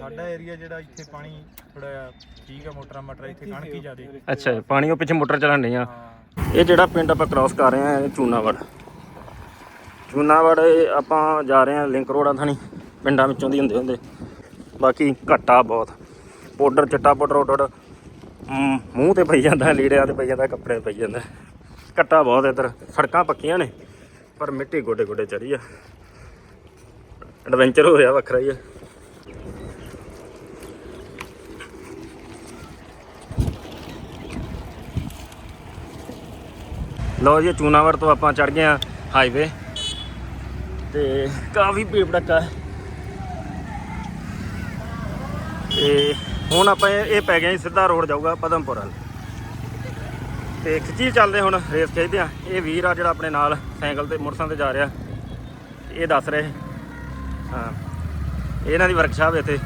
ਸਾਡਾ ਏਰੀਆ ਜਿਹੜਾ ਇੱਥੇ ਪਾਣੀ ਥੋੜਾ ਠੀਕ ਆ ਮੋਟਰਾਂ ਮਟਰ ਇੱਥੇ ਕਣਕ ਹੀ ਜ਼ਿਆਦੇ। ਅੱਛਾ ਜੀ, ਪਾਣੀ ਉਹ ਪਿੱਛੇ ਮੋਟਰ ਚਲਾਉਣ ਡਈਆਂ। ਹਾਂ। ਇਹ ਜਿਹੜਾ ਪਿੰਡ ਆਪਾਂ ਕ੍ਰਾਸ ਕਰ ਰਹੇ ਇਹ ਚੂਨਾਵੜ ਚੂਨਾਵੜ ਆਪਾਂ ਜਾ ਰਹੇ ਹਾਂ ਲਿੰਕ ਰੋਡਾਂ ਥਾਣੀ, ਪਿੰਡਾਂ ਵਿੱਚੋਂ ਦੀ ਹੁੰਦੇ ਹੁੰਦੇ। ਬਾਕੀ ਘੱਟਾ ਬਹੁਤ ਪਾਊਡਰ ਚਿੱਟਾ ਪਾਊਡਰ ਉੱਡ ਮੂੰਹ ਤੇ ਪਈ ਜਾਂਦਾ, ਲੀੜਿਆਂ ਤੇ ਪਈ ਜਾਂਦਾ, ਕੱਪੜੇ ਤੇ ਪਈ ਜਾਂਦਾ। ਘੱਟਾ ਬਹੁਤ ਇੱਧਰ, ਸੜਕਾਂ ਪੱਕੀਆਂ ਨੇ, ਪਰ ਮਿੱਟੀ ਗੋਡੇ ਗੋਡੇ ਚੜੀ ਆ। ਐਡਵੈਂਚਰ ਹੋ ਰਿਹਾ ਵੱਖਰਾ ਹੀ ਆ। ਲਓ ਜੀ ਚੂਨਾਵੜ ਤੋਂ ਆਪਾਂ ਚੜ ਗਏ ਆ ਹਾਈਵੇ ਤੇ ਕਾਫੀ ਭੀੜ ਭੜੱਕਾ ਤੇ ਹੁਣ ਆਪਾਂ ਇਹ ਪੈ ਗਿਆ ਜੀ ਸਿੱਧਾ ਰੋਡ ਜਾਊਗਾ ਪਦਮਪੁਰ ਵੱਲ। ਤੇ ਖਿੱਚੀ ਚੱਲਦੇ ਹੁਣ ਰੇਸ ਖਿੱਚਦੇ ਆ ਇਹ ਵੀਰ ਆ ਜਿਹੜਾ ਆਪਣੇ ਨਾਲ ਸਾਈਕਲ ਤੇ ਮੋਟਰਸਾਈਕਲ ਤੇ ਜਾ ਰਿਹਾ। ਇਹ ਦੱਸ ਰਹੇ ਹਾਂ। ਇਹ ਇਹਨਾਂ ਦੀ ਵਰਕਸ਼ਾਪ ਇੱਥੇ।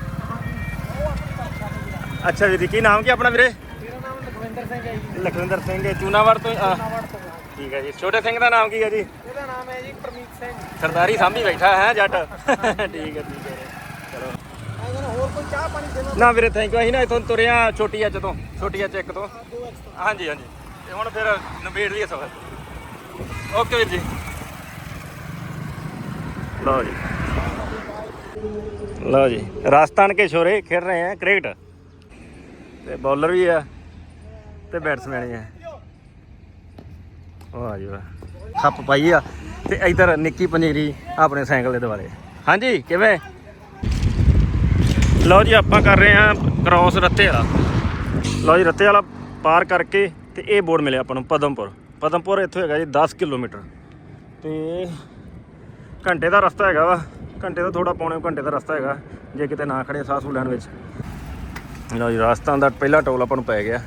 ਅੱਛਾ ਵੀਰ ਜੀ ਕੀ ਨਾਮ ਕੀ ਆਪਣਾ ਵੀਰੇ? ਮੇਰਾ ਨਾਮ ਲਖਵਿੰਦਰ ਸਿੰਘ ਹੈ ਜੀ। ਲਖਵਿੰਦਰ ਸਿੰਘ ਚੂਨਾਵੜ ਤੋਂ ਠੀਕ ਹੈ ਜੀ। ਛੋਟੇ ਸਿੰਘ ਦਾ ਨਾਮ ਕੀ ਹੈ ਜੀ? ਇਹਦਾ ਨਾਮ ਹੈ ਜੀ ਪ੍ਰਮੀਤ ਸਿੰਘ। ਸਰਦਾਰੀ ਸਾਂਭੀ ਬੈਠਾ ਹੈ ਜੱਟ। ਠੀਕ ਹੈ ਠੀਕ ਹੈ। ਚਲੋ। ਅਗਰ ਹੋਰ ਕੋਈ ਚਾਹ ਪਾਣੀ ਦੇਣਾ ਨਾ ਵੀਰੇ ਥੈਂਕ ਯੂ ਅਸੀਂ ਨਾ ਇਥੋਂ ਤੁਰਿਆ ਛੋਟੀ ਐਚ ਤੋਂ ਛੋਟੀ ਐਚ ਇੱਕ ਤੋਂ। ਹਾਂਜੀ ਹਾਂਜੀ। ਤੇ ਹੁਣ ਫਿਰ ਨਵੇੜ ਲਈਏ ਸਫਰ। ਓਕੇ ਵੀਰ ਜੀ। ਲਓ ਜੀ। ਲਓ ਜੀ। ਰਾਜਸਥਾਨ ਕੇ ਛੋਰੇ ਖੇਡ ਰਹੇ ਹੈ ਕ੍ਰਿਕਟ। ਤੇ ਬੌਲਰ ਵੀ ਆ ਤੇ ਬੈਟਸਮੈਨ ਵੀ ਆ ਵਾਹ ਜੀ ਵਾਹ। ਖੱਪ ਪਾਈ ਆ ਤੇ ਇਧਰ ਨਿੱਕੀ ਪੰਜੀਰੀ ਆਪਣੇ ਸਾਈਕਲ ਦੇ ਦੁਆਲੇ। ਹਾਂਜੀ, ਕਿਵੇਂ? ਲਓ ਜੀ, ਆਪਾਂ ਕਰ ਰਹੇ ਹਾਂ ਕ੍ਰਾਸ ਰੱਤੇ ਵਾਲਾ। ਲਓ ਜੀ, ਰੱਤੇ ਵਾਲਾ ਪਾਰ ਕਰਕੇ ਤੇ ਇਹ ਬੋਰਡ ਮਿਲਿਆ ਆਪਾਂ ਨੂੰ, ਪਦਮਪੁਰ। ਪਦਮਪੁਰ ਇੱਥੋਂ ਹੈਗਾ ਜੀ 10 ਕਿਲੋਮੀਟਰ। ਤੇ ਘੰਟੇ ਦਾ ਰਸਤਾ ਹੈਗਾ ਵਾ। ਘੰਟੇ ਦਾ ਥੋੜਾ ਪੌਣੇ ਘੰਟੇ ਦਾ ਰਸਤਾ ਹੈਗਾ, ਜੇ ਕਿਤੇ ਨਾ ਖੜੇ ਸਾਹ ਸੂ ਲੈਣ ਵਿੱਚ। ਲਓ ਜੀ, ਰਾਜਸਥਾਨ ਦਾ ਪਹਿਲਾ ਟੋਲ ਆਪਾਂ ਨੂੰ ਪੈ ਗਿਆ।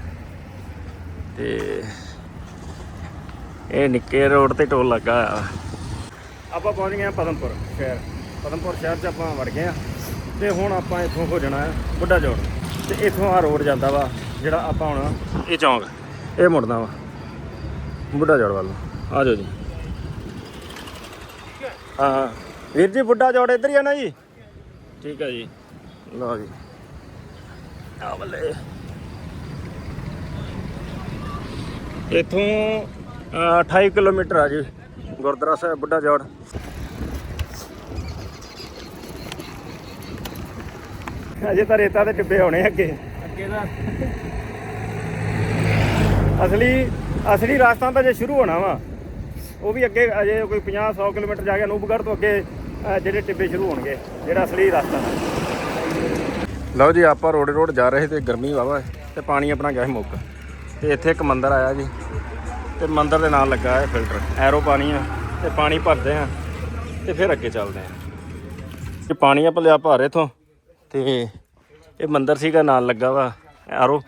ਤੇ ਇਹ ਨਿੱਕੇ ਰੋਡ ਤੇ ਟੋਲ ਲੱਗਾ ਆ ਆਪਾਂ ਪਹੁੰਚ ਗਏ ਆ ਪਦਮਪੁਰ ਸ਼ਹਿਰ। ਪਦਮਪੁਰ ਸ਼ਹਿਰ 'ਚ ਆਪਾਂ ਵੜ ਗਏ ਆ ਤੇ ਹੁਣ ਆਪਾਂ ਇੱਥੋਂ ਹੋ ਜਾਣਾ ਹੈ ਬੁੱਢਾ ਚੌੜ ਤੇ ਇੱਥੋਂ ਆ ਰੋਡ ਜਾਂਦਾ ਵਾ ਜਿਹੜਾ ਆਪਾਂ ਹੁਣ ਇਹ ਚੌਂਕ, ਇਹ ਮੁੜਨਾ ਵਾ। ਬੁੱਢਾ ਚੌੜ ਵੱਲ ਆ ਜਾਓ ਜੀ। ਹਾਂ ਵੀਰ ਜੀ, ਬੁੱਢਾ ਚੌੜ ਇੱਧਰ ਹੀ ਆ ਨਾ ਜੀ? ਠੀਕ ਹੈ ਜੀ। ਲਓ ਜੀ। ਆ ਬੱਲੇ ਇੱਥੋਂ 28 ਕਿਲੋਮੀਟਰ ਆ ਜੀ ਗੁਰਦੁਆਰਾ ਸਾਹਿਬ ਬੁੱਢਾ ਚੌੜ ਅਜੇ ਤਾਂ ਰੇਤਾ ਦੇ ਟਿੱਬੇ ਹੋਣੇ ਅੱਗੇ। ਅੱਗੇ ਦਾ। ਅਸਲੀ ਅਸਲੀ ਰਾਜਸਥਾਨ ਤਾਂ ਜੇ ਸ਼ੁਰੂ ਹੋਣਾ ਵਾ। ਉਹ ਵੀ ਅੱਗੇ ਅਜੇ ਕੋਈ 50 100 ਕਿਲੋਮੀਟਰ ਜਾ ਕੇ ਅਨੂਪਗੜ੍ਹ ਤੋਂ ਅੱਗੇ ਜਿਹੜੇ ਟਿੱਬੇ ਸ਼ੁਰੂ ਹੋਣਗੇ ਜਿਹੜਾ ਅਸਲੀ ਰਸਤਾ ਹੈ ਲਓ ਜੀ ਆਪਾਂ ਰੋਡ ਰੋਡ ਜਾ ਰਹੇ ਤੇ ਗਰਮੀ ਵਾਵਾ ਤੇ ਪਾਣੀ ਆਪਣਾ ਗਿਆ ਮੁੱਕ। ਤੇ ਇੱਥੇ ਇੱਕ ਮੰਦਿਰ ਆਇਆ ਜੀ। ਤੇ ਮੰਦਰ ਦੇ ਨਾਲ ਲੱਗਾ ਹੈ ਫਿਲਟਰ। ਐਰੋ ਪਾਣੀ ਆ ਤੇ ਪਾਣੀ ਭਰਦੇ ਆ ਤੇ ਫਿਰ ਅੱਗੇ ਚੱਲਦੇ ਆ। ਇਹ ਪਾਣੀ ਆ ਭਲਿਆ ਭਰ ਇਥੋਂ ਤੇ ਇਹ ਮੰਦਰ ਸੀਗਾ ਨਾਲ ਲੱਗਾ ਵਾ ਐਰੋ।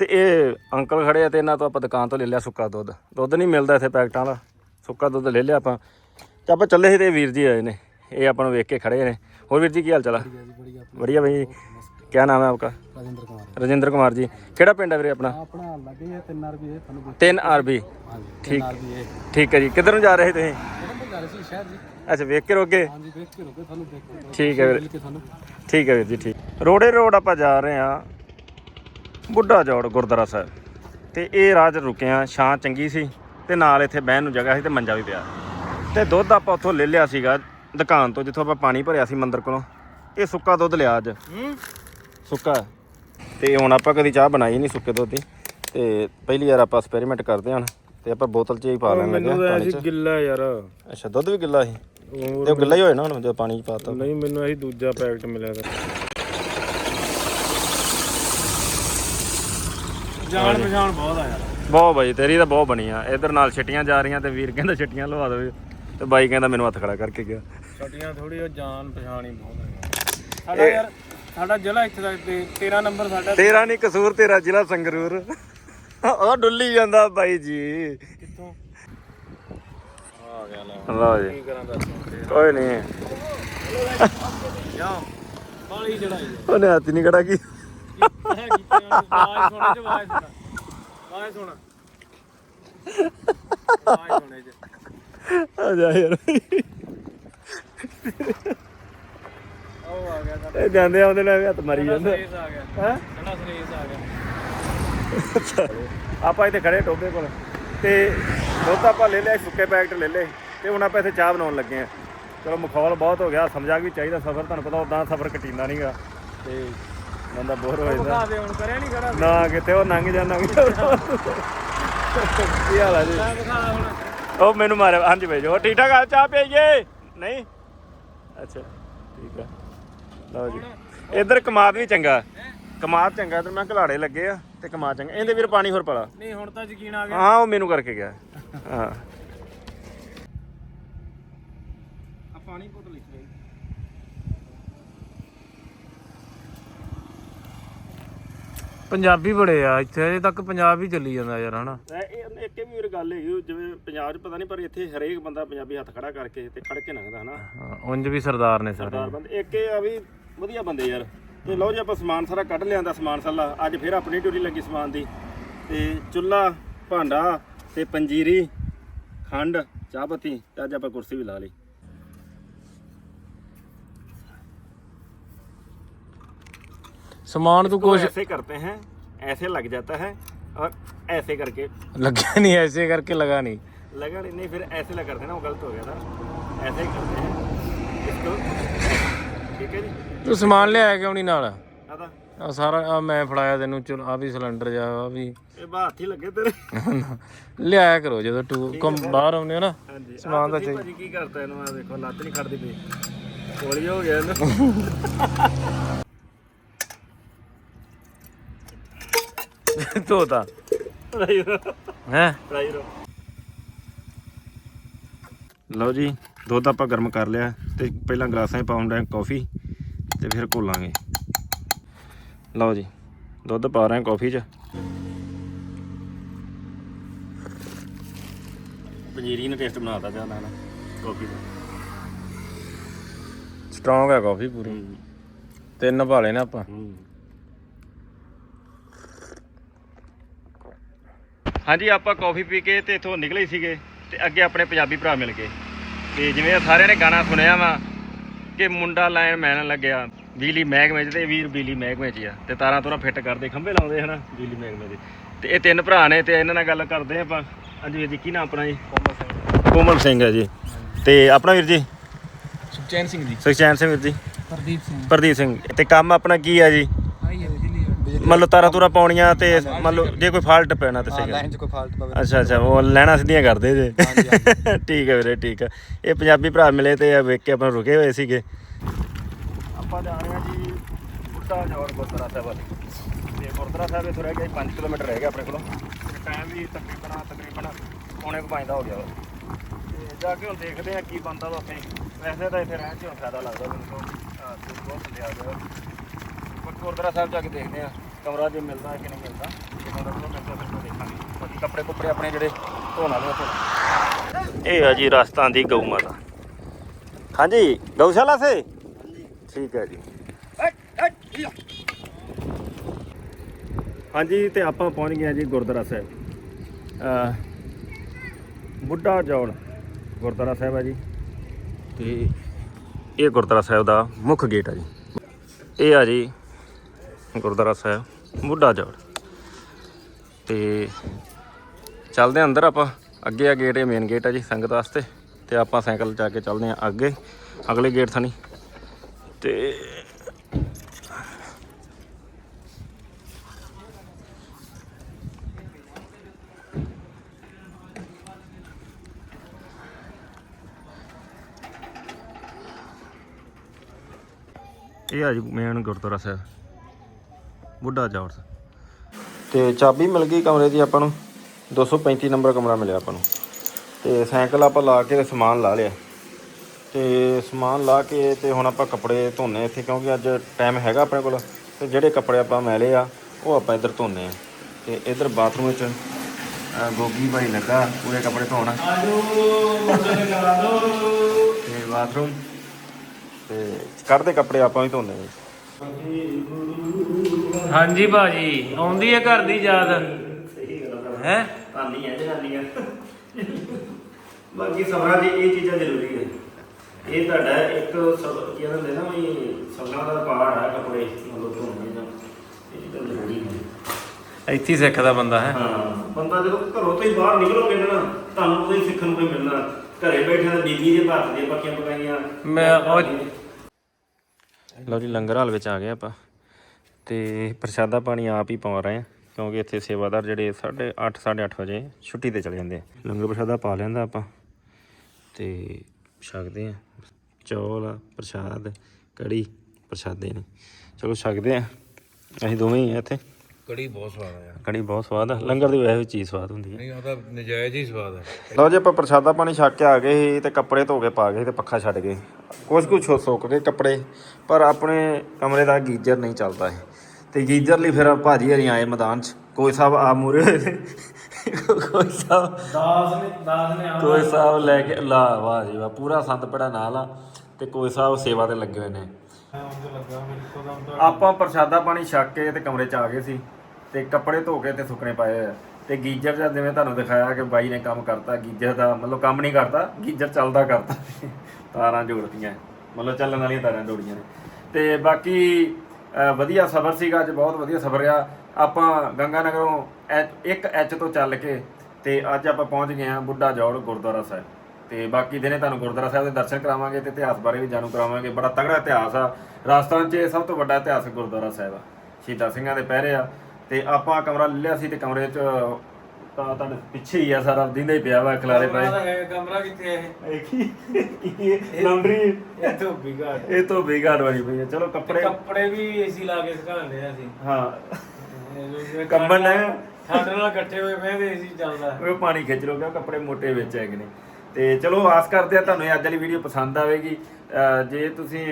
ਤੇ ਇਹ ਅੰਕਲ ਖੜੇ ਆ ਤੇ ਇਹਨਾਂ ਤੋਂ ਆਪਾਂ ਦੁਕਾਨ ਤੋਂ ਲੈ ਲਿਆ ਸੁੱਕਾ ਦੁੱਧ। ਦੁੱਧ ਨਹੀਂ ਮਿਲਦਾ ਇੱਥੇ ਪੈਕਟਾਂ ਦਾ। ਸੁੱਕਾ ਦੁੱਧ ਲੈ ਲਿਆ ਆਪਾਂ। ਤੇ ਆਪਾਂ ਚੱਲੇ ਸੀ ਤੇ ਵੀਰ ਜੀ ਆਏ ਨੇ। ਇਹ ਆਪਾਂ ਨੂੰ ਵੇਖ ਕੇ ਖੜੇ ਨੇ। ਹੋਰ ਵੀਰ ਜੀ ਕੀ ਹਾਲ ਚਾਲ ਆ? ਵਧੀਆ ਬਈ। ਕੀ ਨਾਮ ਹੈ ਆਪਕਾ? ਰਜਿੰਦਰ ਕੁਮਾਰ ਜੀ। ਕਿਹੜਾ ਪਿੰਡ ਹੈ ਵੀਰੇ ਆਪਣਾ? ਆਪਣਾ ਲੱਗੇ 3 ਆਰਬੀ ਹਾਂਜੀ ਠੀਕ। ਠੀਕ ਹੈ ਜੀ। ਕਿੱਧਰ ਨੂੰ ਜਾ ਰਹੇ ਤੁਸੀਂ? ਅੱਛਾ ਵੇਖ ਕੇ ਰੋਗੇ? ਠੀਕ ਹੈ ਵੀਰੇ। ਠੀਕ ਹੈ ਵੀਰ ਜੀ ਠੀਕ। ਰੋੜੇ ਰੋਡ ਆਪਾਂ ਜਾ ਰਹੇ ਆ ਬੁੱਢਾ ਜੋੜ ਗੁਰਦੁਆਰਾ ਸਾਹਿਬ। ਤੇ ਇਹ ਰਾਜ ਰੁਕੇ ਆ ਛਾਂ ਚੰਗੀ ਸੀ ਤੇ ਨਾਲ ਇੱਥੇ ਬਹਿਣ ਨੂੰ ਜਗ੍ਹਾ ਸੀ ਤੇ ਮੰਜਾ ਵੀ ਪਿਆ। ਤੇ ਦੁੱਧ ਆਪਾਂ ਉੱਥੋਂ ਲੈ ਲਿਆ ਸੀਗਾ ਦੁਕਾਨ ਤੋਂ ਜਿੱਥੋਂ ਆਪਾਂ ਪਾਣੀ ਭਰਿਆ ਸੀ ਮੰਦਰ ਕੋਲੋਂ। ਇਹ ਸੁੱਕਾ ਦੁੱਧ ਲਿਆ ਅੱਜ। ਸੁੱਕਾ। ਤੇ ਹੁਣ ਆਪਾਂ ਕਦੀ ਚਾਹ ਬਣਾਈ ਨਹੀਂ ਸੁੱਕੇ ਦੁੱਧ ਦੀ। ਤੇ ਪਹਿਲੀ ਵਾਰ ਆਪਾਂ ਐਕਸਪੈਰੀਮੈਂਟ ਕਰਦੇ ਹਾਂ ਹੁਣ ਤੇ ਆਪਾਂ ਬੋਤਲ 'ਚ ਹੀ ਪਾ ਲੈਣ ਲੱਗੇ ਹਾਂ ਪਾਣੀ 'ਚ। ਗਿੱਲਾ ਯਾਰ। ਅੱਛਾ ਦੁੱਧ ਵੀ ਗਿੱਲਾ ਸੀ? ਤੇ ਉਹ ਗਿੱਲਾ ਹੀ ਹੋਇਆ ਨਾ ਹੁਣ ਜਦੋਂ ਪਾਣੀ 'ਚ ਪਾਤਾ ਨਹੀਂ ਮੈਨੂੰ ਇਹੀ ਦੂਜਾ ਪੈਕਟ ਮਿਲਿਆ ਤਾਂ ਜਾਣ ਪਛਾਣ ਬਹੁਤ ਆ ਯਾਰ। ਬਹੁਤ ਬਾਈ ਤੇਰੀ ਤਾਂ ਬਹੁਤ ਬਣੀ ਆ। ਇਧਰ ਨਾਲ ਛਟੀਆਂ ਜਾ ਰਹੀਆਂ ਤੇ ਵੀਰ ਕਹਿੰਦਾ ਛਟੀਆਂ ਲਵਾ ਦੇਵੇ। ਤੇ ਬਾਈ ਕਹਿੰਦਾ ਮੈਨੂੰ ਹੱਥ ਖੜਾ ਕਰਕੇ ਗਿਆ। ਛੋਟੀਆਂ ਥੋੜੀ ਉਹ ਜਾਣ ਪਛਾਣ ਹੀ ਬਹੁਤ ਆ। ਸਾਡਾ ਯਾਰ ਸਾਡਾ ਜ਼ਿਲ੍ਹਾ ਇੱਥੇ ਤੇ 13 ਨੰਬਰ ਸਾਡਾ ਤੇਰਾ ਨਹੀਂ ਕਸੂਰ ਤੇਰਾ ਜ਼ਿਲ੍ਹਾ ਸੰਗਰੂਰ। ਉਹ ਡੁੱਲੀ ਜਾਂਦਾ ਬਾਈ ਜੀ। ਕਿੱਥੋਂ? ਆ ਗਿਆ ਲੈ ਲਓ ਜੀ। ਕੀ ਕਰਾਂ ਦੱਸ ਹੁਣ ਕੋਈ ਨਹੀਂ ਜਾ ਬਾਲੀ ਚੜਾਈ। ਉਹਨੇ ਹੱਥ ਨਹੀਂ ਖੜਾ ਕੀ। ਹੈ ਕੀਤਿਆਂ ਆਵਾਜ਼ ਸੁਣੇ ਚ ਆਵਾਜ਼ ਸੁਣਾ। ਆਵਾਜ਼ ਸੁਣਾ। ਆਵਾਜ਼ ਸੁਣੇ ਚ ਆ ਜਾ ਯਾਰ। ਉਹ ਆ ਗਿਆ ਇਹ ਜਾਂਦੇ ਆਉਂਦੇ ਨੇ ਹੱਥ ਮਾਰੀ ਜਾਂਦੇ ਸਰੇਸ ਆ ਗਿਆ। ਹੈ? ਸਾਡਾ ਸਰੇਸ ਆ ਗਿਆ। ਆਪਾਂ ਇੱਥੇ ਖੜੇ ਟੋਬੇ ਕੋਲ। ਤੇ ਦੁੱਧ ਆਪਾਂ ਲੈ ਲਿਆ ਸੁੱਕੇ ਪੈਕਟ ਲੈ ਲਏ। ਤੇ ਹੁਣ ਆਪਾਂ ਇੱਥੇ ਚਾਹ ਬਣਾਉਣ ਲੱਗੇ ਆ। ਚਲੋ ਮਖੌਲ ਬਹੁਤ ਹੋ ਗਿਆ। ਸਮਝਾ ਵੀ ਚਾਹੀਦਾ ਸਫ਼ਰ ਤੁਹਾਨੂੰ ਪਤਾ ਉਦਾਂ ਸਫ਼ਰ ਕਟੀਂਦਾ ਨਹੀਂਗਾ ਤੇ ਬੰਦਾ ਬੋਰ ਹੋ ਜਾਂਦਾ। ਖਾ ਦੇ ਹੁਣ ਕਰਿਆ ਨਹੀਂ ਖੜਾ ਨਾ ਕਿਤੇ ਉਹ ਲੰਘ ਜਾ ਲੰਘ ਜਾ ਕੀ ਹਾਲ ਆ ਜੀ? ਉਹ ਮੈਨੂੰ ਮਾਰਿਆ। ਹਾਂਜੀ ਭਾਈ ਜੀ ਠੀਕ ਠਾਕ ਆ? ਚਾਹ ਪੀਈਏ? ਨਹੀਂ? ਅੱਛਾ ਠੀਕ ਆ। ਲਓ ਜੀ। ਇੱਧਰ ਕਮਾਦ ਵੀ ਚੰਗਾ। ਕਮਾਦ ਚੰਗਾ ਤੇ ਮੈਂ ਘਲਾੜੇ ਲੱਗੇ ਆ ਤੇ ਕਮਾਦ ਚੰਗਾ। ਇਹਦੇ ਵੀਰ ਪਾਣੀ ਹੋਰ ਪਲਾ। ਨਹੀਂ ਹੁਣ ਤਾਂ ਯਕੀਨ ਆ ਗਿਆ। ਹਾਂ ਉਹ ਮੈਨੂੰ ਕਰਕੇ ਗਿਆ। ਹਾਂ। ਆ ਪਾਣੀ ਪੁੱਤ ਲਿਖ ਲਈ। ਪੰਜਾਬੀ ਬੜੇ ਆ ਇੱਥੇ ਅਜੇ ਤੱਕ ਪੰਜਾਬ ਹੀ ਚੱਲੀ ਜਾਂਦਾ ਯਾਰ ਹਨਾ? ਇਹ ਇੱਕ ਵੀ ਵੀਰ ਗੱਲ ਹੈਗੀ ਜਿਵੇਂ ਪੰਜਾਬ 'ਚ ਪਤਾ ਨਹੀਂ ਪਰ ਇੱਥੇ ਹਰੇਕ ਬੰਦਾ ਪੰਜਾਬੀ ਹੱਥ ਖੜਾ ਕਰਕੇ ਤੇ ਖੜ ਕੇ ਲੰਘਦਾ ਹਨਾ? ਉਂਝ ਵੀ ਸਰਦਾਰ ਨੇ ਸਾਰੇ। ਸਰਦਾਰ ਬੰਦੇ। ਇੱਕ ਇਹ ਆ ਵੀ ਵਧੀਆ ਬੰਦੇ ਯਾਰ ਤੇ ਲਓ ਜੀ ਆਪਾਂ ਸਮਾਨ ਸਾਰਾ ਕੱਢ ਲਿਆਂਦਾ ਸਮਾਨ ਸਾਲਾ ਅੱਜ ਫੇਰ ਆਪਣੀ ਡਿਊਟੀ ਲੱਗੀ ਸਮਾਨ ਦੀ ਤੇ ਚੁੱਲਾ ਭਾਂਡਾ ਤੇ ਪੰਜੀਰੀ ਖੰਡ ਚਾਹ ਪੱਤੀ ਤੇ ਅੱਜ ਆਪਾਂ ਕੁਰਸੀ ਵੀ ਲਾ ਲਈ ਸਮਾਨ ਤੂੰ कुछ ऐसे करते हैं ऐसे लग जाता है और ऐसे करके ਲੱਗਿਆ ਨਹੀਂ ਐਸੇ ਕਰਕੇ ਲਗਾ ਨਹੀਂ लगा नहीं नहीं, फिर ऐसे लग करते हैं ना वो गलत हो गया था ऐसे ही करते हैं इसको ਠੀਕ ਹੈ ਜੀ। ਤੂੰ ਸਮਾਨ ਲਿਆਇਆ ਕਿਉਂ ਨਹੀਂ ਨਾਲ? ਆ ਸਾਰਾ ਆ ਮੈਂ ਫੜਾਇਆ ਤੈਨੂੰ ਚਲ ਆ ਵੀ ਸਿਲੰਡਰ ਜਾ ਆ ਵੀ। ਇਹ ਬਾਹਰ ਲੱਗੇ ਤੇਰੇ। ਲਿਆਇਆ ਕਰੋ ਜਦੋਂ ਟੂ ਕਮ ਬਾਹਰ ਆਉਂਦੇ ਹੋ ਨਾ ਸਮਾਨ ਦਾ ਚਾਹੀਦਾ ਭਾਜੀ ਕੀ ਕਰਤਾ ਇਹਨੂੰ? ਆ ਦੇਖੋ ਲੱਤ ਨਹੀਂ ਖੜਦੀ ਪਈ। ਹੌਲੀ ਹੋ ਗਿਆ ਇਹਨੂੰ। ਤੋਤਾ ਰਾਈਰੋ ਹੈ? ਰਾਈਰੋ ਲਓ ਜੀ। ਦੁੱਧ ਆਪਾਂ ਗਰਮ ਕਰ ਲਿਆ ਤੇ ਪਹਿਲਾਂ ਗਲਾਸਾਂ 'ਚ ਪਾਉਂਦੇ ਕਾਫੀ ਤੇ ਫਿਰ ਘੋਲਾਂਗੇ। ਲਓ ਜੀ ਦੁੱਧ ਪਾ ਰਹੇ ਹਾਂ ਕਾਫੀ 'ਚ। ਪੰਜੀਰੀ ਨੇ ਟੇਸਟ ਬਣਾਤਾ ਜਾਂਦਾ ਨਾ ਕਾਫੀ ਦਾ। ਸਟਰੋਂਗ ਹੈ ਕਾਫੀ ਪੂਰੀ। ਤਿੰਨ ਭਾਲੇ ਨਾ ਆਪਾਂ। ਹਾਂਜੀ ਆਪਾਂ ਕਾਫੀ ਪੀ ਕੇ ਤੇ ਇਥੋਂ ਨਿਕਲੇ ਸੀਗੇ ਤੇ ਅੱਗੇ ਆਪਣੇ ਪੰਜਾਬੀ ਭਰਾ ਮਿਲ ਗਏ। ਤੇ ਜਿਵੇਂ ਸਾਰਿਆਂ ਨੇ ਗਾਣਾ ਸੁਣਿਆ ਵਾ ਕਿ ਮੁੰਡਾ ਲਾਈਨ ਮੈਨ ਲੱਗਿਆ। ਬਿਜਲੀ ਮਹਿਕਮੇ 'ਚ ਤੇ ਵੀਰ ਬਿਜਲੀ ਮਹਿਕਮੇ 'ਚ ਆ। ਤੇ ਤਾਰਾਂ ਤੂਰਾਂ ਫਿੱਟ ਕਰਦੇ ਖੰਭੇ ਲਾਉਂਦੇ ਹਨਾ ਬਿਜਲੀ ਮਹਿਕਮੇ ਦੇ। ਤੇ ਇਹ ਤਿੰਨ ਭਰਾ ਨੇ ਤੇ ਇਹਨਾਂ ਨਾਲ ਗੱਲ ਕਰਦੇ ਆਪਾਂ। ਹਾਂਜੀ ਵੀਰ ਜੀ ਕੀ ਨਾਮ ਆਪਣਾ ਜੀ? ਕੋਮਲ ਸਿੰਘ। ਕੋਮਲ ਸਿੰਘ ਹੈ ਜੀ। ਤੇ ਆਪਣਾ ਵੀਰ ਜੀ? ਸੁਖਚੈਨ ਸਿੰਘ ਜੀ। ਸੁਖਚੈਨ ਸਿੰਘ ਵੀਰ ਜੀ। ਪ੍ਰਦੀਪ ਸਿੰਘ। ਪ੍ਰਦੀਪ ਸਿੰਘ। ਤੇ ਕੰਮ ਆਪਣਾ ਕੀ ਹੈ ਜੀ? ਮੰਨ ਲਓ ਤਾਰਾਂ ਤੂਰਾਂ ਪਾਉਣੀਆਂ ਤੇ ਮੰਨ ਲਓ ਜੇ ਕੋਈ ਫਾਲਟ ਪੈਣਾ ਤੇ ਸਹੀ ਗੱਲ ਚ ਕੋਈ ਫਾਲਟ ਪਵੇ। ਅੱਛਾ ਅੱਛਾ ਉਹ ਲੈਣਾ ਸਿੱਧੀਆਂ ਕਰਦੇ ਜੇ। ਠੀਕ ਹੈ ਵੀਰੇ ਠੀਕ ਹੈ। ਇਹ ਪੰਜਾਬੀ ਭਰਾ ਮਿਲੇ ਤੇ ਇਹ ਵੇਖ ਕੇ ਆਪਾਂ ਰੁਕੇ ਹੋਏ ਸੀਗੇ। ਆਪਾਂ ਜਾ ਰਹੇ ਹਾਂ ਜੀ ਬੁੱਢਾ ਜੋੜ ਗੁਰਦੁਆਰਾ ਸਾਹਿਬ ਵੱਲ। ਤੇ ਗੁਰਦੁਆਰਾ ਸਾਹਿਬ ਇੱਥੋਂ ਰਹਿ ਗਿਆ 5 ਕਿਲੋਮੀਟਰ ਰਹਿ ਗਿਆ ਆਪਣੇ ਕੋਲੋਂ। ਤੇ ਟਾਈਮ ਵੀ ਤਕਰੀਬਨ ਤਕਰੀਬਨ ਪੌਣੇ ਕੁ ਪੰਜ ਦਾ ਹੋ ਗਿਆ ਵਾ। ਤੇ ਜਾ ਕੇ ਹੁਣ ਦੇਖਦੇ ਹਾਂ ਕੀ ਬੰਦਾ ਵਾ ਉੱਥੇ। ਵੈਸੇ ਤਾਂ ਇੱਥੇ ਰਹਿਣ 'ਚ ਹੁਣ ਫਾਇਦਾ ਲੱਗਦਾ ਮੈਨੂੰ। ਤੋਂ ਹਾਂ ਤੇ ਬਹੁਤ ਲਿਆ ਗਿਆ ਪਰ ਗੁਰਦੁਆਰਾ ਸਾਹਿਬ ਜਾ ਕੇ ਦੇਖਦੇ ਆ ਕਮਰਾ ਜੇ ਮਿਲਦਾ ਹੈ ਕਿ ਨਹੀਂ ਮਿਲਦਾ। ਜੇ ਕਮਰਾ ਨਹੀਂ ਮਿਲਦਾ ਫਿਰ ਦੇਖਾਂਗੇ। ਬਾਕੀ ਕੱਪੜੇ ਕੁੱਪੜੇ ਆਪਣੇ ਜਿਹੜੇ ਧੋਣ ਵਾਲੇ ਆ ਧੋਣ ਇਹ ਆ ਜੀ ਰਾਜਸਥਾਨ ਦੀ ਗਊ ਮਾਤਾ। ਹਾਂਜੀ ਗਊਸ਼ਾਲਾ ਸੇ? ਠੀਕ ਹੈ ਜੀ। ਹਾਂਜੀ ਤੇ ਆਪਾਂ ਪਹੁੰਚ ਗਏ ਆ ਜੀ ਗੁਰਦੁਆਰਾ ਸਾਹਿਬ। ਅ ਬੁੱਢਾ ਜੌੜ ਗੁਰਦੁਆਰਾ ਸਾਹਿਬ ਹੈ ਜੀ। ਤੇ ਇਹ ਗੁਰਦੁਆਰਾ ਸਾਹਿਬ ਦਾ ਮੁੱਖ ਗੇਟ ਹੈ ਜੀ। ਇਹ ਆ ਜੀ ਗੁਰਦੁਆਰਾ ਸਾਹਿਬ, ਬੁੱਢਾ ਜੋੜ ਤੇ ਚੱਲਦੇ ਹਾਂ ਅੰਦਰ ਆਪਾਂ। ਅੱਗੇ ਆ ਗੇਟ ਇਹ ਮੇਨ ਗੇਟ ਹੈ ਜੀ ਸੰਗਤ ਵਾਸਤੇ। ਤੇ ਆਪਾਂ ਸਾਈਕਲ ਜਾ ਕੇ ਚੱਲਦੇ ਹਾਂ ਅੱਗੇ। ਅਗਲੇ ਗੇਟ ਥਾਣੀ। ਤੇ ਇਹ ਆ ਜੀ ਮੇਨ ਗੁਰਦੁਆਰਾ ਸਾਹਿਬ। ਬੁੱਢਾ ਜੌੜ ਤੇ ਚਾਬੀ ਮਿਲ ਗਈ ਕਮਰੇ ਦੀ ਆਪਾਂ ਨੂੰ। 235 ਨੰਬਰ ਕਮਰਾ ਮਿਲਿਆ ਆਪਾਂ ਨੂੰ। ਤੇ ਸਾਈਕਲ ਆਪਾਂ ਲਾ ਕੇ ਤੇ ਸਮਾਨ ਲਾ ਲਿਆ। ਤੇ ਸਮਾਨ ਲਾ ਕੇ ਤੇ ਹੁਣ ਆਪਾਂ ਕੱਪੜੇ ਧੋਨੇ ਇੱਥੇ ਕਿਉਂਕਿ ਅੱਜ ਟਾਈਮ ਹੈਗਾ ਆਪਣੇ ਕੋਲ। ਤੇ ਜਿਹੜੇ ਕੱਪੜੇ ਆਪਾਂ ਮੈਲੇ ਆ ਉਹ ਆਪਾਂ ਇੱਧਰ ਧੋਨੇ ਆ। ਤੇ ਇੱਧਰ ਬਾਥਰੂਮ ਵਿੱਚ ਗੋਗੀ ਭਾਈ ਲੱਗਾ ਪੂਰੇ ਕੱਪੜੇ ਧੋਣ। ਤੇ। ਬਾਥਰੂਮ ਤੇ ਕੱਢਦੇ ਕੱਪੜੇ ਆਪਾਂ ਵੀ ਧੋਨੇ ਆ। ਹਾਂਜੀ ਭਾਜੀ ਆਉਂਦੀ ਹੈ ਘਰ ਦੀ ਯਾਦ? ਹੈ? ਆਂਦੀ ਹੈ ਜਨਾਨੀਆਂ ਬਾਕੀ ਸਬਰਾਂ ਦੀ ਇਹ ਚੀਜ਼ਾਂ ਜ਼ਰੂਰੀ ਹੈ ਇਹ ਤੁਹਾਡਾ ਇੱਕ ਕੀ ਕਹਿੰਦੇ ਨਾ ਵੀ ਸਬਰਾਂ ਦਾ ਪਾੜ ਹੈ ਕੱਪੜੇ ਮਤਲਬ ਧੋਣੇ ਦਾ ਇਹ ਚੀਜ਼ਾਂ ਜ਼ਰੂਰੀ ਨੇ। ਇੱਥੇ ਹੀ ਸਿੱਖਦਾ ਬੰਦਾ ਹੈ? ਹਾਂ ਬੰਦਾ ਜਦੋਂ ਘਰੋਂ ਤੋਂ ਹੀ ਬਾਹਰ ਨਿਕਲੋਗੇ ਨਾ ਤੁਹਾਨੂੰ ਕੋਈ ਸਿੱਖਣ ਨੂੰ ਕੋਈ ਮਿਲਣਾ। ਘਰੇ ਬੈਠੇ ਤਾਂ ਬੀਬੀ ਦੇ ਭਾਰਤ ਦੀਆਂ ਪੱਕੀਆਂ ਪਕਾਈਆਂ। ਮੈਂ ਲਓ ਜੀ ਲੰਗਰ ਹਾਲ ਵਿੱਚ ਆ ਗਏ ਆਪਾਂ। ਤੇ ਪ੍ਰਸ਼ਾਦਾ ਪਾਣੀ ਆਪ ਹੀ ਪਾ ਰਹੇ ਆ ਕਿਉਂਕਿ ਇੱਥੇ ਸੇਵਾਦਾਰ ਜਿਹੜੇ 8:30 8:30 ਵਜੇ ਛੁੱਟੀ ਤੇ ਚਲੇ ਜਾਂਦੇ ਆ। ਲੰਗਰ ਪ੍ਰਸ਼ਾਦਾ ਪਾ ਲੈਂਦਾ ਆਪਾਂ ਤੇ ਛਕਦੇ ਆ ਚੌਲ ਆ ਪ੍ਰਸ਼ਾਦ ਕੜੀ ਪ੍ਰਸ਼ਾਦੇ ਨੇ। ਚਲੋ ਛਕਦੇ ਆ ਅਸੀਂ ਦੋਵੇਂ ਹੀ ਆ ਇੱਥੇ। ਕੜੀ ਬਹੁਤ ਸਵਾਦ ਆਇਆ ਕੜੀ ਬਹੁਤ ਸਵਾਦ ਆ। ਲੰਗਰ ਦੀ ਵੈਸੇ ਵੀ ਚੀਜ਼ ਸਵਾਦ ਹੁੰਦੀ ਹੈ ਨਹੀਂ ਉਹਦਾ ਨਜਾਇਜ਼ ਹੀ ਸਵਾਦ ਹੈ ਲਓ ਜੀ ਆਪਾਂ ਪ੍ਰਸ਼ਾਦਾ ਪਾਣੀ ਛਕ ਕੇ ਆ ਗਏ ਸੀ ਤੇ ਕੱਪੜੇ ਧੋ ਕੇ ਪਾ ਗਏ ਤੇ ਪੱਖਾ ਛੱਡ ਗਏ। ਕੁਝ ਕੁਝ ਸੁੱਕ ਗਏ ਕੱਪੜੇ ਪਰ ਆਪਣੇ ਕਮਰੇ ਦਾ ਗੀਜ਼ਰ ਨਹੀਂ ਚੱਲਦਾ ਹੈ ਤੇ ਗੀਜ਼ਰ ਲਈ ਫਿਰ ਭਾਜੀ ਹਰੀ ਆਏ ਮੈਦਾਨ 'ਚ। ਕੋਈ ਸਾਹਿਬ ਆ ਮੂਰੇ। ਕੋਈ ਸਾਹਿਬ ਦਾਸ ਨੇ ਦਾਸ ਨੇ ਆਉਣਾ। ਕੋਈ ਸਾਹਿਬ ਲੈ ਕੇ ਲਾ ਵਾਹ ਜੀ ਵਾਹ ਪੂਰਾ ਸੰਤ ਪੜਾ ਨਾਲ ਆ। ਤੇ ਕੋਈ ਸਾਹਿਬ ਸੇਵਾ ਤੇ ਲੱਗੇ ਹੋਏ ਨੇ। ਆਪਾਂ ਪ੍ਰਸ਼ਾਦਾ ਪਾਣੀ ਛਕ ਕੇ ਤੇ ਕਮਰੇ 'ਚ ਆ ਗਏ ਸੀ। ਤੇ ਕੱਪੜੇ ਧੋ ਕੇ ਤੇ ਸੁੱਕਣੇ ਪਾਏ ਹੋਏ ਆ। ਤੇ ਗੀਜ਼ਰ ਦਾ ਜਿਵੇਂ ਤੁਹਾਨੂੰ ਦਿਖਾਇਆ ਕਿ ਬਾਈ ਨੇ ਕੰਮ ਕਰਤਾ ਗੀਜ਼ਰ ਦਾ ਮਤਲਬ ਕੰਮ ਨਹੀਂ ਕਰਦਾ ਗੀਜ਼ਰ ਚੱਲਦਾ ਕਰਤਾ ਤਾਰਾਂ ਜੋੜਤੀਆਂ। ਮਤਲਬ ਚੱਲਣ ਵਾਲੀਆਂ ਤਾਰਾਂ ਜੋੜੀਆਂ ਨੇ। ਤੇ ਬਾਕੀ ਵਧੀਆ ਸਫ਼ਰ ਸੀਗਾ, ਅੱਜ ਬਹੁਤ ਵਧੀਆ ਸਫ਼ਰ ਰਿਹਾ ਆਪਾਂ ਗੰਗਾ ਨਗਰੋਂ ਇੱਕ ਐਚ ਤੋਂ ਚੱਲ ਕੇ ਤੇ ਅੱਜ ਆਪਾਂ ਪਹੁੰਚ ਗਏ ਹਾਂ ਬੁੱਢਾ ਜੋੜ ਗੁਰਦੁਆਰਾ ਸਾਹਿਬ। ਤੇ ਬਾਕੀ ਦਿਨੇ ਤੁਹਾਨੂੰ ਗੁਰਦੁਆਰਾ ਸਾਹਿਬ ਦੇ ਦਰਸ਼ਨ ਕਰਾਵਾਂਗੇ ਤੇ ਇਤਿਹਾਸ ਬਾਰੇ ਵੀ ਜਾਣੂ ਕਰਾਵਾਂਗੇ। ਬੜਾ ਤਗੜਾ ਇਤਿਹਾਸ ਆ। ਰਾਜਸਥਾਨ 'ਚ ਸਭ ਤੋਂ ਵੱਡਾ ਇਤਿਹਾਸ ਗੁਰਦੁਆਰਾ ਸਾਹਿਬ ਆ। ਸ਼ਹੀਦਾਂ ਸਿੰਘਾਂ ਦੇ ਪਹਿਰੇ ਆ। ਤੇ ਆਪਾਂ ਕਮਰਾ ਲਿਆ ਸੀ ਤੇ ਕਮਰੇ 'ਚ ਤਾਂ ਤੁਹਾਡੇ ਪਿੱਛੇ ਹੀ ਆ ਸਾਰਾ ਦਿੰਦਾ ਹੀ ਪਿਆ ਵਾ ਖਲਾਰੇ ਪਏ ਕਮਰਾ ਹੈ ਕਮਰਾ ਕਿੱਥੇ ਹੈ ਇਹ? ਕੀ? ਕੀ ਲਾਉਂਡਰੀ ਇਹ ਤੋਂ ਬਿਗਾ ਇਹ ਤੋਂ ਬੇਗਾੜ ਵਾਲੀ ਪਈ ਚਲੋ ਕੱਪੜੇ ਕੱਪੜੇ ਵੀ ਏਸੀ ਲਾ ਕੇ ਸੁਕਾਉਂਦੇ ਆ ਅਸੀਂ। ਹਾਂ। ਕੰਬਲ ਹੈ। ਸਾਡੇ ਨਾਲ ਇਕੱਠੇ ਹੋਏ ਬਹਿੰਦੇ ਸੀ ਚੱਲਦਾ। ਉਹ ਪਾਣੀ ਖਿੱਚ ਲੋ ਕਿਉਂ ਕੱਪੜੇ ਮੋਟੇ ਵਿੱਚ ਹੈਗੇ ਨੇ। ਤੇ ਚਲੋ ਆਸ ਕਰਦੇ ਆ ਤੁਹਾਨੂੰ ਅੱਜ ਵਾਲੀ ਵੀਡੀਓ ਪਸੰਦ ਆਵੇਗੀ। ਜੇ ਤੁਸੀਂ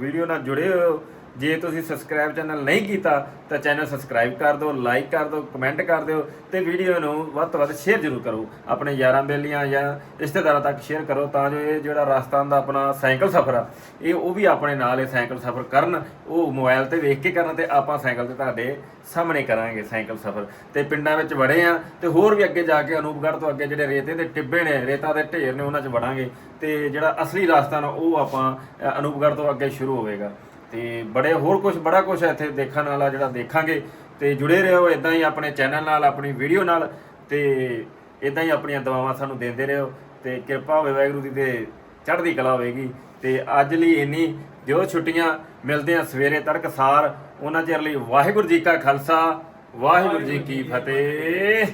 ਵੀਡੀਓ ਨਾਲ ਜੁੜੇ ਹੋ ਜੇ ਤੁਸੀਂ ਸਬਸਕ੍ਰਾਈਬ ਚੈਨਲ ਨਹੀਂ ਕੀਤਾ, ਤਾਂ ਚੈਨਲ ਸਬਸਕ੍ਰਾਈਬ ਕਰ ਦਿਓ ਲਾਈਕ ਕਰ ਦਿਓ ਕਮੈਂਟ ਕਰ ਦਿਓ ਤੇ ਵੀਡੀਓ ਨੂੰ ਵੱਧ ਤੋਂ ਵੱਧ ਸ਼ੇਅਰ ਜ਼ਰੂਰ ਕਰੋ। ਆਪਣੇ ਯਾਰਾਂ ਬੇਲੀਆਂ ਜਾਂ ਰਿਸ਼ਤੇਦਾਰਾਂ ਤੱਕ ਸ਼ੇਅਰ ਕਰੋ ਤਾਂ ਜੋ ਇਹ ਜਿਹੜਾ ਰਾਜਸਥਾਨ ਦਾ ਆਪਣਾ ਸਾਈਕਲ ਸਫ਼ਰ ਆ, ਇਹ ਉਹ ਵੀ ਆਪਣੇ ਨਾਲ ਇਹ ਸਾਈਕਲ ਸਫ਼ਰ ਕਰਨ, ਉਹ ਮੋਬਾਈਲ ਤੇ ਵੇਖ ਕੇ ਕਰਨ ਤੇ ਆਪਾਂ ਸਾਈਕਲ ਤੇ ਤੁਹਾਡੇ ਸਾਹਮਣੇ ਕਰਾਂਗੇ ਸਾਈਕਲ ਸਫ਼ਰ। ਤੇ ਪਿੰਡਾਂ ਵਿੱਚ ਵੜੇ ਆ ਤੇ ਹੋਰ ਵੀ ਅੱਗੇ ਜਾ ਕੇ ਅਨੂਪਗੜ੍ਹ ਤੋਂ ਅੱਗੇ ਜਿਹੜੇ ਰੇਤੇ ਦੇ ਟਿੱਬੇ ਨੇ, ਰੇਤਾ ਦੇ ਢੇਰ ਨੇ ਉਹਨਾਂ 'ਚ ਵੜਾਂਗੇ ਤੇ ਜਿਹੜਾ ਅਸਲੀ ਰਾਜਸਥਾਨ ਉਹ ਆਪਾਂ, ਅਨੂਪਗੜ੍ਹ ਤੋਂ ਅੱਗੇ ਸ਼ੁਰੂ ਹੋਵੇਗਾ। ਤੇ ਬੜੇ ਹੋਰ ਕੁਝ ਬੜਾ ਕੁਝ ਇੱਥੇ ਦੇਖਣ ਵਾਲਾ ਜਿਹੜਾ ਦੇਖਾਂਗੇ। ਤੇ ਜੁੜੇ ਰਹੋ ਇਦਾਂ ਹੀ ਆਪਣੇ ਚੈਨਲ ਨਾਲ ਆਪਣੀ ਵੀਡੀਓ ਨਾਲ ਤੇ ਇਦਾਂ ਹੀ ਆਪਣੀਆਂ ਦੁਆਵਾਂ ਸਾਨੂੰ ਦਿੰਦੇ ਰਹੋ ਤੇ ਕਿਰਪਾ ਹੋਵੇ ਵਾਹਿਗੁਰੂ ਦੀ ਤੇ ਚੜ੍ਹਦੀ ਕਲਾ ਹੋਵੇਗੀ। ਤੇ ਅੱਜ ਲਈ ਇੰਨੀ ਜੋ ਛੁੱਟੀਆਂ ਮਿਲਦੇ ਆ ਸਵੇਰੇ ਤੜਕਸਾਰ ਉਹਨਾਂ ਚਿਰ ਲਈ ਵਾਹਿਗੁਰੂ ਜੀ ਕਾ ਖਾਲਸਾ ਵਾਹਿਗੁਰੂ ਜੀ ਕੀ ਫਤਿਹ।